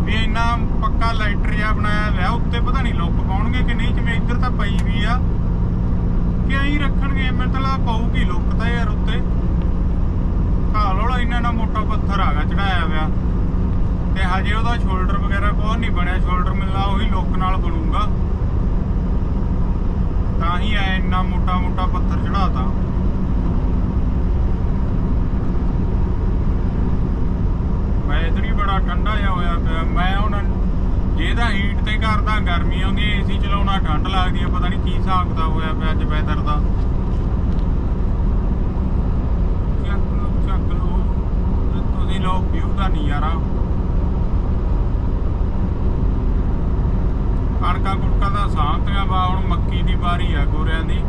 ਵੀ ਇੰਨਾ ਪੱਕਾ ਲਾਈਟਰ ਜਿਹਾ ਬਣਾਇਆ ਹੋਇਆ ਉੱਤੇ ਪਤਾ ਨਹੀਂ ਲੁੱਕ ਪਾਉਣਗੇ ਕਿ ਨਹੀਂ, ਜਿਵੇਂ ਇੱਧਰ ਤਾਂ ਪਈ ਵੀ ਆ। ਕਿ ਐਂ ਰੱਖਣਗੇ ਮਤਲਬ ਪਊਗੀ ਲੁੱਕ ਤਾਂ ਯਾਰ ਉੱਤੇ। ਖਾਲ ਵਾਲਾ ਇੰਨਾ ਨਾ ਮੋਟਾ ਪੱਥਰ ਆਗਾ ਚੜਾਇਆ ਹੋਇਆ। ਤੇ ਹਜੇ ਉਹਦਾ ਸ਼ੋਲਡਰ ਵਗੈਰਾ ਕੋਈ ਨਹੀਂ ਬਣਿਆ ਸ਼ੋਲਡਰ ਮਿਲਣਾ ਉਹੀ ਲੁੱਕ ਨਾਲ ਬਣੂਗਾ। ਤਾਂ ਹੀ ਐ ਇੰਨਾ ਮੋਟਾ ਮੋਟਾ ਪੱਥਰ ਚੜਾਤਾ। ਵੈਦਰ ਹੀ ਬੜਾ ਠੰਡਾ ਜਿਹਾ ਹੋਇਆ ਪਿਆ। ਮੈਂ ਹੁਣ ਇਹ ਤਾਂ ਹੀਟ ਤੇ ਕਰਦਾ ਗਰਮੀ ਆਉਂਦੀ ਏਸੀ ਚਲਾਉਣਾ ਠੰਡ ਲੱਗਦੀ ਆ, ਪਤਾ ਨਹੀਂ ਕੀ ਹਿਸਾਬ ਕਿਤਾਬ ਹੋਇਆ ਪਿਆ ਅੱਜ ਵੈਦਰ ਦਾ। ਚੱਕ ਲੋ ਚੱਕ ਲੋ ਤੁਸੀਂ ਲੋ ਵਿਊ ਦਾ ਨਜ਼ਾਰਾ। ਕਣਕਾਂ ਕੁਣਕਾਂ ਦਾ ਸਾਂਤਿਆ ਵਾ ਹੁਣ ਮੱਕੀ ਦੀ ਵਾਰੀ ਆ ਗੋਰਿਆਂ ਦੀ।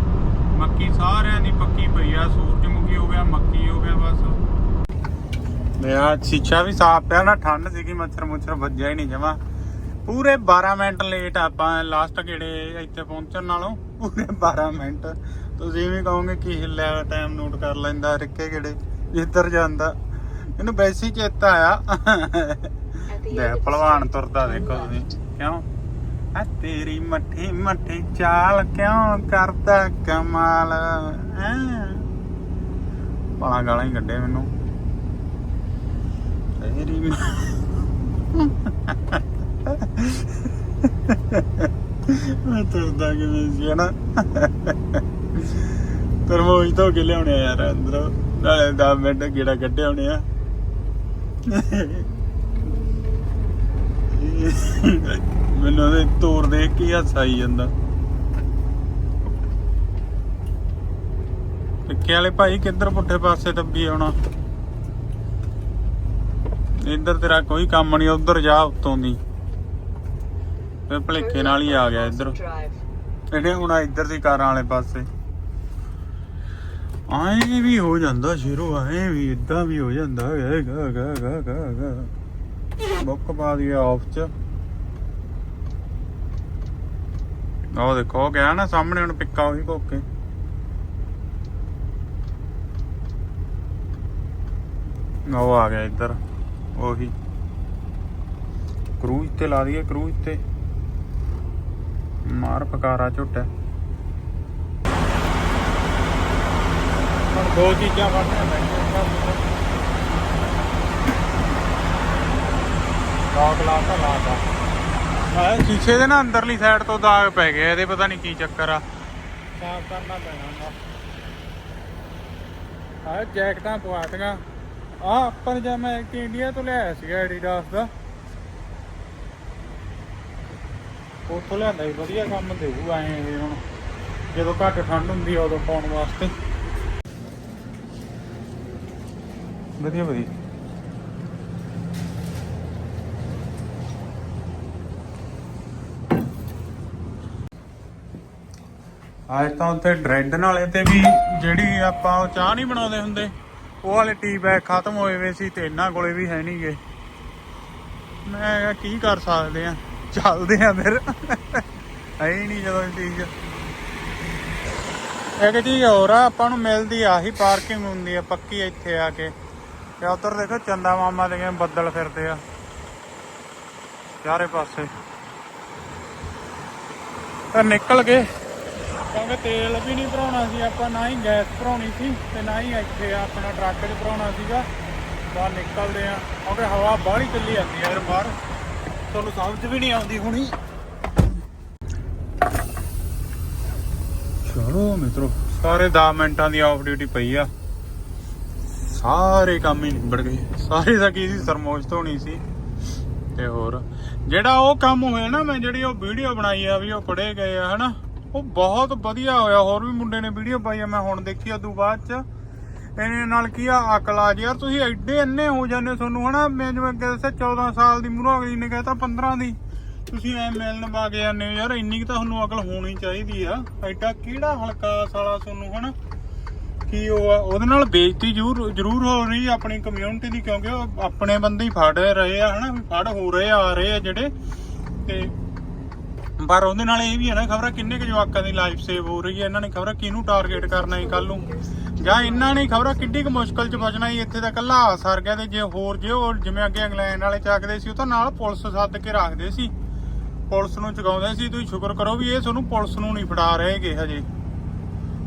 ਮੱਕੀ ਸਾਰਿਆਂ ਦੀ ਪੱਕੀ ਪਈ ਆ, ਸੂਰਜਮੁਖੀ ਹੋ ਗਿਆ, ਮੱਕੀ ਹੋ ਗਿਆ ਬਸ। ਮੇਰਾ ਸ਼ੀਸ਼ਾ ਵੀ ਸਾਫ਼ ਪਿਆ ਨਾ, ਠੰਡ ਸੀਗੀ, ਮੱਛਰ ਮੁੱਛਰ ਵੱਜਿਆ ਹੀ ਨਹੀਂ ਜਮਾ। ਪੂਰੇ 12 ਮਿੰਟ ਲੇਟ ਆਪਾਂ ਲਾਸਟ ਗੇੜੇ ਇੱਥੇ ਪਹੁੰਚਣ ਨਾਲੋਂ? ਪੂਰੇ 12 ਮਿੰਟ। ਤੁਸੀਂ ਵੀ ਕਹੋਗੇ ਕੀ ਹਿੱਲਿਆ ਟਾਈਮ ਨੋਟ ਕਰ ਲੈਂਦਾ, ਰਿੱਕੇ ਗੇੜੇ ਜਿੱਧਰ ਜਾਂਦਾ। ਇਹਨੂੰ ਵੈਸੇ ਹੀ ਚੇਤਾ ਆਇਆ। At the ਤੁਰਦਾ turn ਦੇਖੋ ਤੁਸੀਂ। ਕਿਉਂ? ਆ ਤੇਰੀ ਮੱਠੀ ਮੱਠੀ ਚਾਲ ਕਿਉਂ ਕਰਦਾ ਕਮਾਲ? ਐ ਬਾਲਾਂ ਗਾਲਾਂ ਹੀ ਕੱਢੇ ਮੈਨੂੰ। ਤੇਰੀ ਮੈਂ ਤੁਰਦਾ ਕਿਵੇਂ ਸੀ, ਹਨਾ? ਤਰਮੋਜ ਤੋਂ ਕਿ ਲਿਆਉਣੇ ਯਾਰ, ਅੰਦਰੋਂ। ਨਾਲੇ 10 ਮਿੰਟ ਗੇੜਾ ਕੱਢੇ ਹੋਣੇ ਆ। ਮੈਨੂੰ ਉਹਦੇ ਤੋਰ ਦੇਖ ਕੇ ਹੀ ਆਈ ਜਾਂਦਾ। ਟਿੱਕੇ ਵਾਲੇ ਭਾਈ ਕਿੱਧਰ ਪੁੱਠੇ ਪਾਸੇ ਦੱਬੀ ਆਉਣਾ? ਇੱਧਰ ਤੇਰਾ ਕੋਈ ਕੰਮ ਨਹੀਂ ਉਧਰ ਜਾ ਉੱਤੋਂ ਦੀ। ਤੇ ਭਲੇਖੇ ਨਾਲ ਹੀ ਆ ਗਿਆ ਇੱਧਰ. ਇਹਨੇ ਹੁਣ ਇੱਧਰ ਦੀ ਕਾਰਾਂ ਵਾਲੇ ਪਾਸੇ। ਆਏ ਵੀ ਹੋ ਜਾਂਦਾ ਸ਼ੁਰੂ ਆਏ ਵੀ ਇਦਾਂ ਵੀ ਹੋ ਜਾਂਦਾ। ਹੈ ਗਾ ਗਾ ਗਾ ਗਾ ਗਾ। ਬੁੱਕ ਪਾ ਦਈਏ ਆਫ ਚ। ਉਹ ਦੇਖੋ ਗਿਆ ਨਾ ਸਾਹਮਣੇ ਹੁਣ ਪਿੱਕਾ ਉਹੀ ਕੋਕੇ ਉਹ ਆ ਗਿਆ ਇੱਧਰ। ਉਹੀ। ਕਰੂਜ਼ ਤੇ ਲਾ ਦਈਏ ਕਰੂਜ਼ ਤੇ। ਮਾਰ ਪਕਾਰਾ ਝੁੱਟਾ। ਹੁਣ ਦੋ ਚੀਜ਼ਾਂ ਫੜਨੀਆਂ ਪੈਣਗੀਆਂ ਲੌਕ ਲਾਤਾ ਲਾਤਾ ਆ ਸ਼ੀਸ਼ੇ ਦੇ ਨਾ ਅੰਦਰਲੀ ਸਾਈਡ ਤੋਂ ਦਾਗ ਪੈ ਗਏ ਇਹਦੇ ਪਤਾ ਨਹੀਂ ਕੀ ਚੱਕਰ ਆ। ਸਾਫ਼ ਕਰਨਾ ਪੈਣਾ ਆ ਜੈਕਟਾਂ ਪਵਾਤੀਆਂ ਆ ਆਪਾਂ ਜਾਂ ਮੈਂ ਇੱਕ ਇੰਡੀਆ ਤੋਂ ਲਿਆਇਆ ਸੀਗਾ ਐਡੀਡਾਸ ਦਾ, ਉੱਥੋਂ ਲਿਆਂਦਾ ਸੀ, ਵਧੀਆ ਕੰਮ ਦੇਊ ਐ ਹੁਣ। ਜਦੋਂ ਘੱਟ ਠੰਡ ਹੁੰਦੀ ਆ, ਉਦੋਂ ਪਾਉਣ ਵਾਸਤੇ। ਵਧੀਆ ਵਧੀਆ। ਅੱਜ ਤਾਂ ਉੱਥੇ ਡਰੈਡ ਨਾਲੇ ਤੇ ਵੀ ਜਿਹੜੀ ਆਪਾਂ ਚਾਹ ਨਹੀਂ ਬਣਾਉਂਦੇ ਹੁੰਦੇ ਉਹ ਵਾਲੇ ਟੀ ਬੈਗ ਖਤਮ ਹੋਏ ਵੇ ਸੀ ਤੇ ਇਹਨਾਂ ਕੋਲੇ ਵੀ ਹੈ ਨਹੀਂਗੇ ਮੈਂ ਕਿਹਾ, ਕੀ ਕਰ ਸਕਦੇ ਆ? ਚੱਲਦੇ ਆ ਫਿਰ। ਹੈ ਹੀ ਨਹੀਂ ਜਦੋਂ ਇਹ ਇੱਕ ਚੀਜ਼ ਹੋਰ ਆ, ਆਪਾਂ ਨੂੰ ਮਿਲਦੀ ਆਹੀ ਪਾਰਕਿੰਗ ਹੁੰਦੀ ਆ ਪੱਕੀ ਇੱਥੇ ਆ ਕੇ। ਤੇ ਉਧਰ ਦੇਖੋ, ਚੰਦਾ ਮਾਮਾ ਦੇ ਕਿਵੇਂ ਬੱਦਲ ਫਿਰਦੇ ਆ। ਚਾਰੇ ਪਾਸੇ। ਤਾਂ ਨਿਕਲ ਗਏ। ਕਿਉਂਕਿ ਤੇਲ ਵੀ ਨਹੀਂ ਭਰਾਉਣਾ ਸੀ, ਆਪਾਂ ਨਾ ਹੀ ਗੈਸ ਭਰਾਉਣੀ ਸੀ ਤੇ ਨਾ ਹੀ ਇੱਥੇ ਆਪਣਾ ਟਰੱਕ 'ਚ ਭਰਾਉਣਾ ਸੀਗਾ। ਬਾਹਰ ਨਿਕਲਦੇ ਆ ਕਿਉਂਕਿ ਹਵਾ ਬਾਹਲੀ ਚੱਲੀ ਜਾਂਦੀ ਯਾਰ ਬਾਹਰ। ਤੁਹਾਨੂੰ ਸਮਝ ਵੀ ਨਹੀਂ ਆਉਂਦੀ ਹੁਣੀ। ਚਲੋ ਮਿੱਤਰੋ, ਸਾਰੇ 10 ਮਿੰਟਾਂ ਦੀ ਆਫ ਡਿਊਟੀ ਪਈ ਆ। ਸਾਰੇ ਕੰਮ ਹੀ ਨਿਬੜ ਗਏ। ਸਾਰੇ ਦਾ ਕੀ ਸੀ ਸਰਮੋਜ ਧੋਣੀ ਸੀ। ਤੇ ਹੋਰ, ਜਿਹੜਾ ਉਹ ਕੰਮ ਹੋਇਆ ਨਾ, ਮੈਂ ਜਿਹੜੀ ਉਹ ਵੀਡੀਓ ਬਣਾਈ ਆ, ਵੀ ਉਹ ਫੜੇ ਗਏ ਆ, ਹਨਾ? ਉਹ ਬਹੁਤ ਵਧੀਆ ਹੋਇਆ, ਹੋਰ ਵੀ ਮੁੰਡੇ ਨੇ ਵੀਡੀਓ ਪਾਈ ਆ ਮੈਂ ਹੁਣ ਦੇਖੀ ਉਦੋਂ ਬਾਅਦ ਚ। ਇਹਨੇ ਨਾਲ ਕੀ ਆ, ਅਕਲ ਆ ਜੀ ਯਾਰ ਤੁਸੀਂ ਐਡੇ ਇੰਨੇ ਹੋ ਜਾਂਦੇ ਤੁਹਾਨੂੰ, ਹਨਾ? ਮੈਂ ਜਿਵੇਂ ਅੱਗੇ ਦੱਸਿਆ 14 ਸਾਲ ਦੀ ਮੂਰੋ ਅਗਲੀ ਨੇ ਕਹਿਤਾ 15 ਦੀ। ਤੁਸੀਂ ਐ ਮਿਲਣ ਪਾ ਕੇ ਜਾਂਦੇ ਹੋ। ਯਾਰ ਇੰਨੀ ਕੁ ਤਾਂ ਤੁਹਾਨੂੰ ਅਕਲ ਹੋਣੀ ਚਾਹੀਦੀ ਆ। ਐਡਾ ਕਿਹੜਾ ਹਲਕਾ ਸਾਲਾ ਤੁਹਾਨੂੰ, ਹਨਾ? ਕੀ ਉਹ ਆ, ਉਹਦੇ ਨਾਲ ਬੇਇੱਜ਼ਤੀ ਜ਼ਰੂਰ ਜ਼ਰੂਰ ਹੋ ਰਹੀ ਆਪਣੀ ਕਮਿਊਨਿਟੀ ਦੀ, ਕਿਉਂਕਿ ਉਹ ਆਪਣੇ ਬੰਦੇ ਹੀ ਫੜ ਰਹੇ ਆ, ਹਨਾ? ਵੀ ਫੜ ਹੋ ਰਹੇ ਆ ਰਹੇ ਆ ਜਿਹੜੇ। ਤੇ ਪਰ ਉਹਦੇ ਨਾਲ ਇਹ ਵੀ ਹੈ ਨਾ ਖਬਰਾਂ ਕਿੰਨੇ ਕੁ ਜਵਾਕਾਂ ਦੀ ਲਾਈਫ ਸੇਵ ਹੋ ਰਹੀ ਹੈ, ਇਹਨਾਂ ਨੇ ਖਬਰਾਂ ਕਿਹਨੂੰ ਟਾਰਗੇਟ ਕਰਨਾ ਹੈ ਕੱਲ ਨੂੰ? ਜਾਂ ਇਹਨਾਂ ਨੇ ਖਬਰਾਂ ਕਿੱਡੀ ਕੁ ਮੁਸ਼ਕਲ ਚ ਬਚਣਾ ਹੈ, ਇੱਥੇ ਤਾਂ ਕੱਲਾ ਸਰ ਗਿਆ ਤੇ ਜੇ ਹੋਰ ਜੇ ਉਹ ਜਿਵੇਂ ਅੱਗੇ ਇੰਗਲੈਂਡ ਵਾਲੇ ਚੱਕਦੇ ਸੀ, ਉਹ ਤਾਂ ਨਾਲ ਪੁਲਿਸ ਸੱਦ ਕੇ ਰੱਖਦੇ ਸੀ। ਪੁਲਿਸ ਨੂੰ ਚੁਕਾਉਂਦੇ ਸੀ, ਤੁਸੀਂ ਸ਼ੁਕਰ ਕਰੋ ਵੀ ਇਹ ਤੁਹਾਨੂੰ ਪੁਲਿਸ ਨੂੰ ਨਹੀਂ ਫੜਾ ਰਹੇਗੇ ਹਜੇ।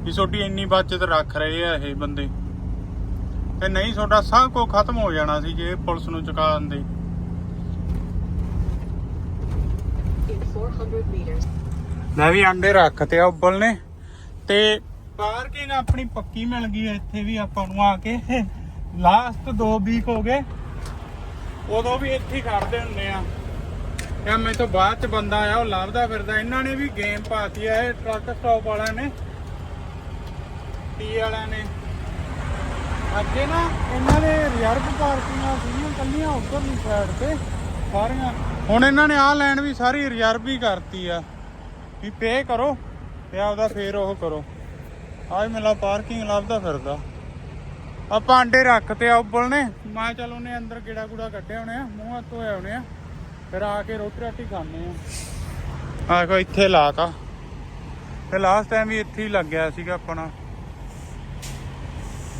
ਵੀ ਤੁਹਾਡੀ ਇੰਨੀ ਬਚਤ ਰੱਖ ਰਹੇ ਆ ਇਹ ਬੰਦੇ। ਤੇ ਨਹੀਂ, ਤੁਹਾਡਾ ਸਭ ਕੁਝ ਖਤਮ ਹੋ ਜਾਣਾ ਸੀ ਜੇ ਪੁਲਿਸ ਨੂੰ ਚੁਕਾ ਦਿੰਦੇ In 400 meters, ਲੈ ਵੀ ਅੰਡੇ ਰੱਖਤੇ ਆ ਉੱਬਲ ਨੇ। ਤੇ ਪਾਰਕਿੰਗ ਆਪਣੀ ਪੱਕੀ ਮਿਲ ਗਈ ਇੱਥੇ ਵੀ ਆਪਾਂ ਨੂੰ ਆ ਕੇ। ਲਾਸਟ 2 ਵੀਕ ਹੋ ਗਏ। ਉਦੋਂ ਵੀ ਇੱਥੇ ਖੜਦੇ ਹੁੰਦੇ ਆ। ਇਹ ਮੇਰੇ ਤੋਂ ਬਾਅਦ ਚ ਬੰਦਾ ਆਇਆ, ਉਹ ਲੱਭਦਾ ਫਿਰਦਾ। ਇਹਨਾਂ ਨੇ ਵੀ ਗੇਮ ਪਾਤੀ ਆ, ਇਹ ਟਰੱਕ ਸਟਾਪ ਵਾਲਿਆਂ ਨੇ। ਟੀ ਵਾਲਿਆਂ ਨੇ। ਅੱਗੇ ਨਾ ਇਹਨਾਂ ਨੇ ਰਿਜ਼ਰਵ ਪਾਰਕਿੰਗਾਂ ਸੀਗੀਆਂ ਕੱਲੀਆਂ ਉੱਧਰਲੀ ਸਾਈਡ ਤੇ। ਸਾਰੀਆਂ ਹੁਣ ਇਹਨਾਂ ਨੇ ਆਹ ਲਾਈਨ ਵੀ ਸਾਰੀ ਰਿਜ਼ਰਵ ਹੀ ਕਰਤੀ ਆ। ਵੀ ਪੇ ਕਰੋ ਤੇ ਆਪਦਾ ਫੇਰ ਉਹ ਕਰੋ। ਆਹ ਮੇਲਾ ਪਾਰਕਿੰਗ ਲੱਭਦਾ ਫਿਰਦਾ। ਆ ਭਾਂਡੇ ਰੱਖਤੇ ਆ ਉੱਬਲ ਮੈਂ ਚੱਲ ਉਹਨੇ ਅੰਦਰ ਗੇੜਾ ਗੂੜਾ ਕੱਢੇ ਹੋਣੇ ਆ ਮੂੰਹ ਹੱਥ ਧੋਏ ਹੋਣੇ। ਆ ਫਿਰ ਆ ਕੇ ਰੋਟੀ ਰਾਟੀ ਖਾਣੇ ਆ। ਆ ਕੋ ਇੱਥੇ ਲਾਤਾ ਤੇ ਲਾਸਟ ਟਾਈਮ ਵੀ ਇੱਥੇ ਹੀ ਲੱਗਿਆ ਸੀਗਾ ਆਪਣਾ।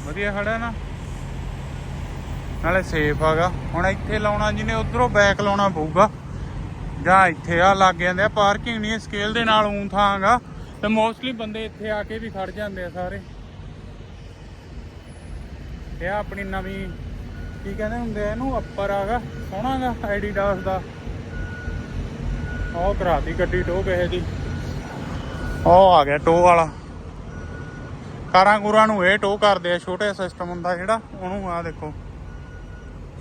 ਵਧੀਆ ਖੜਾ ਨਾ। ਨਾਲੇ ਸੇਫ ਆਗਾ। ਹੁਣ ਇੱਥੇ ਲਾਉਣਾ ਜਿਹਨੇ, ਉਧਰੋਂ ਬੈਕ ਲਾਉਣਾ ਪਊਗਾ। ਜਾਂ ਇੱਥੇ ਆ, ਲੱਗ ਜਾਂਦੇ ਆ। ਪਾਰਕਿੰਗ ਨਹੀਂ ਸਕੇਲ ਦੇ ਨਾਲ ਊਂ ਥਾਂਗਾ। ਤੇ ਮੋਸਟਲੀ ਬੰਦੇ ਇੱਥੇ ਆ ਕੇ ਵੀ ਖੜ ਜਾਂਦੇ ਆ ਸਾਰੇ। ਇਹ ਆਪਣੀ ਨਵੀਂ, ਕੀ ਕਹਿੰਦੇ ਹੁੰਦੇ ਆ ਇਹਨੂੰ ਅੱਪਰ ਆਗਾ। ਸੋਹਣਾਗਾ ਐਡੀਡਾਸ ਦਾ। ਉਹ ਕਰਾਤੀ ਗੱਡੀ ਟੋ ਕਿਸੇ ਦੀ। ਉਹ ਆ ਗਿਆ ਟੋ ਵਾਲਾ। ਕਾਰਾਂ ਗੁਰਾਂ ਨੂੰ ਇਹ ਟੋ ਕਰਦੇ ਆ, ਛੋਟੇ ਸਿਸਟਮ ਹੁੰਦਾ ਜਿਹੜਾ, ਉਹਨੂੰ ਆ ਦੇਖੋ।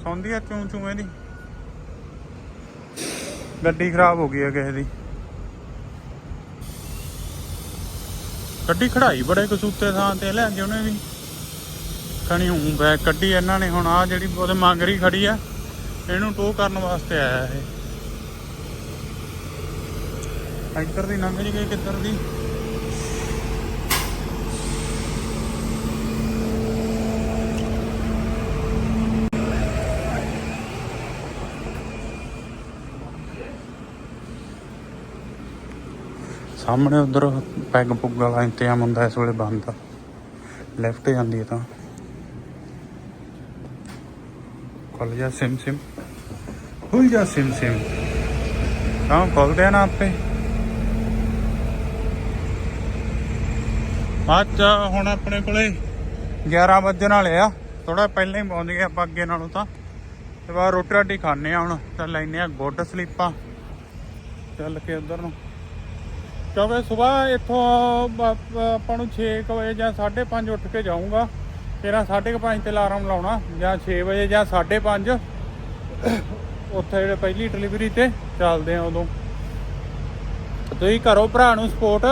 ਸੌਂਦੀ ਆ ਚੂੰ ਚੂੰ ਇਹਦੀ। ਗੱਡੀ ਖਰਾਬ ਹੋ ਗਈ ਆ ਕਿਸੇ ਦੀ। ਗੱਡੀ ਖੜਾਈ ਬੜੇ ਕਸੂਤੇ ਥਾਂ ਤੇ ਲੈ ਕੇ ਉਹਨੇ ਵੀ। ਕਣੀ ਹੂੰ ਬੈਕ ਕੱਢੀ ਇਹਨਾਂ ਨੇ, ਹੁਣ ਆ ਜਿਹੜੀ ਉਹਦੇ ਮੰਗਰੀ ਖੜੀ ਆ, ਇਹਨੂੰ ਟੋ ਕਰਨ ਵਾਸਤੇ ਆਇਆ ਇਹ। ਇੱਧਰ ਦੀ ਲੰਘ ਜੀ ਗਈ ਕਿੱਧਰ ਦੀ? ਸਾਹਮਣੇ ਉਧਰ ਪੈਗ ਪੁੱਗ ਵਾਲਾ ਇੰਤਜ਼ਾਮ ਹੁੰਦਾ ਇਸ ਵੇਲੇ ਬੰਦ ਆ ਲੈਫਟ ਜਾਂਦੀ ਹੈ ਤਾਂ। ਖੁੱਲ ਜਾ ਸਿਮ ਸਿਮ। ਖੁੱਲ ਜਾ ਸਿਮ ਸਿਮ। ਹਾਂ ਖੋਲਦੇ ਆ ਨਾ ਆਪੇ। ਅੱਜ ਹੁਣ ਆਪਣੇ ਕੋਲੇ 11 ਵਜੇ ਨਾਲ ਆ। ਥੋੜਾ ਪਹਿਲਾਂ ਹੀ ਪਹੁੰਚ ਗਏ ਆਪਾਂ ਅੱਗੇ ਨਾਲੋਂ ਤਾਂ। ਤੇ ਬਾਅਦ ਰੋਟੀ ਰਾਟੀ ਖਾਣੇ ਆ ਹੁਣ। ਤਾਂ ਲੈਨੇ ਆ ਗੁੱਡ ਸਲੀਪਾਂ। ਚੱਲ ਕੇ ਉਧਰ ਨੂੰ। ਕਿਉਂਕਿ ਸਵੇਰ ਇੱਥੋਂ ਬ- ਬ- ਆਪਾਂ ਨੂੰ 6 ਵਜੇ ਜਾਂ 5:30 ਉੱਠ ਕੇ ਜਾਊਂਗਾ ਤੇਰਾ 5:30 ਤੇ ਅਲਾਰਮ ਲਾਉਣਾ ਜਾਂ 6 ਵਜੇ ਜਾਂ 5:30 ਉੱਥੇ ਜਿਹੜੇ ਪਹਿਲੀ ਡਿਲੀਵਰੀ ਤੇ ਚੱਲਦੇ ਆ ਉਦੋਂ ਤੁਸੀਂ ਕਰੋ ਭਰਾ ਨੂੰ ਸਪੋਰਟ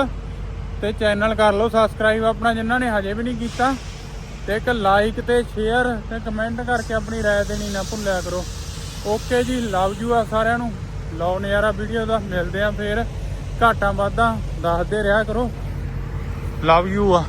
ਤੇ ਚੈਨਲ ਕਰ ਲਓ ਸਬਸਕ੍ਰਾਈਬ ਆਪਣਾ ਜਿਨ੍ਹਾਂ ਨੇ ਹਜੇ ਵੀ ਨਹੀਂ ਕੀਤਾ ਤੇ ਇੱਕ ਲਾਈਕ ਤੇ ਸ਼ੇਅਰ ਤੇ ਕਮੈਂਟ ਕਰਕੇ ਆਪਣੀ رائے ਦੇਣੀ ਨਾ ਭੁੱਲਿਆ ਕਰੋ ਓਕੇ ਜੀ ਲਵ ਯੂ ਆ ਸਾਰਿਆਂ ਨੂੰ ਲਓ ਨਜ਼ਾਰਾ ਵੀਡੀਓ ਦਾ ਮਿਲਦੇ ਆ ਫੇਰ ਘਾਟਾਂ ਵਾਧਾਂ ਦੱਸਦੇ ਰਿਹਾ ਕਰੋ। ਲਵ ਯੂ ਆ।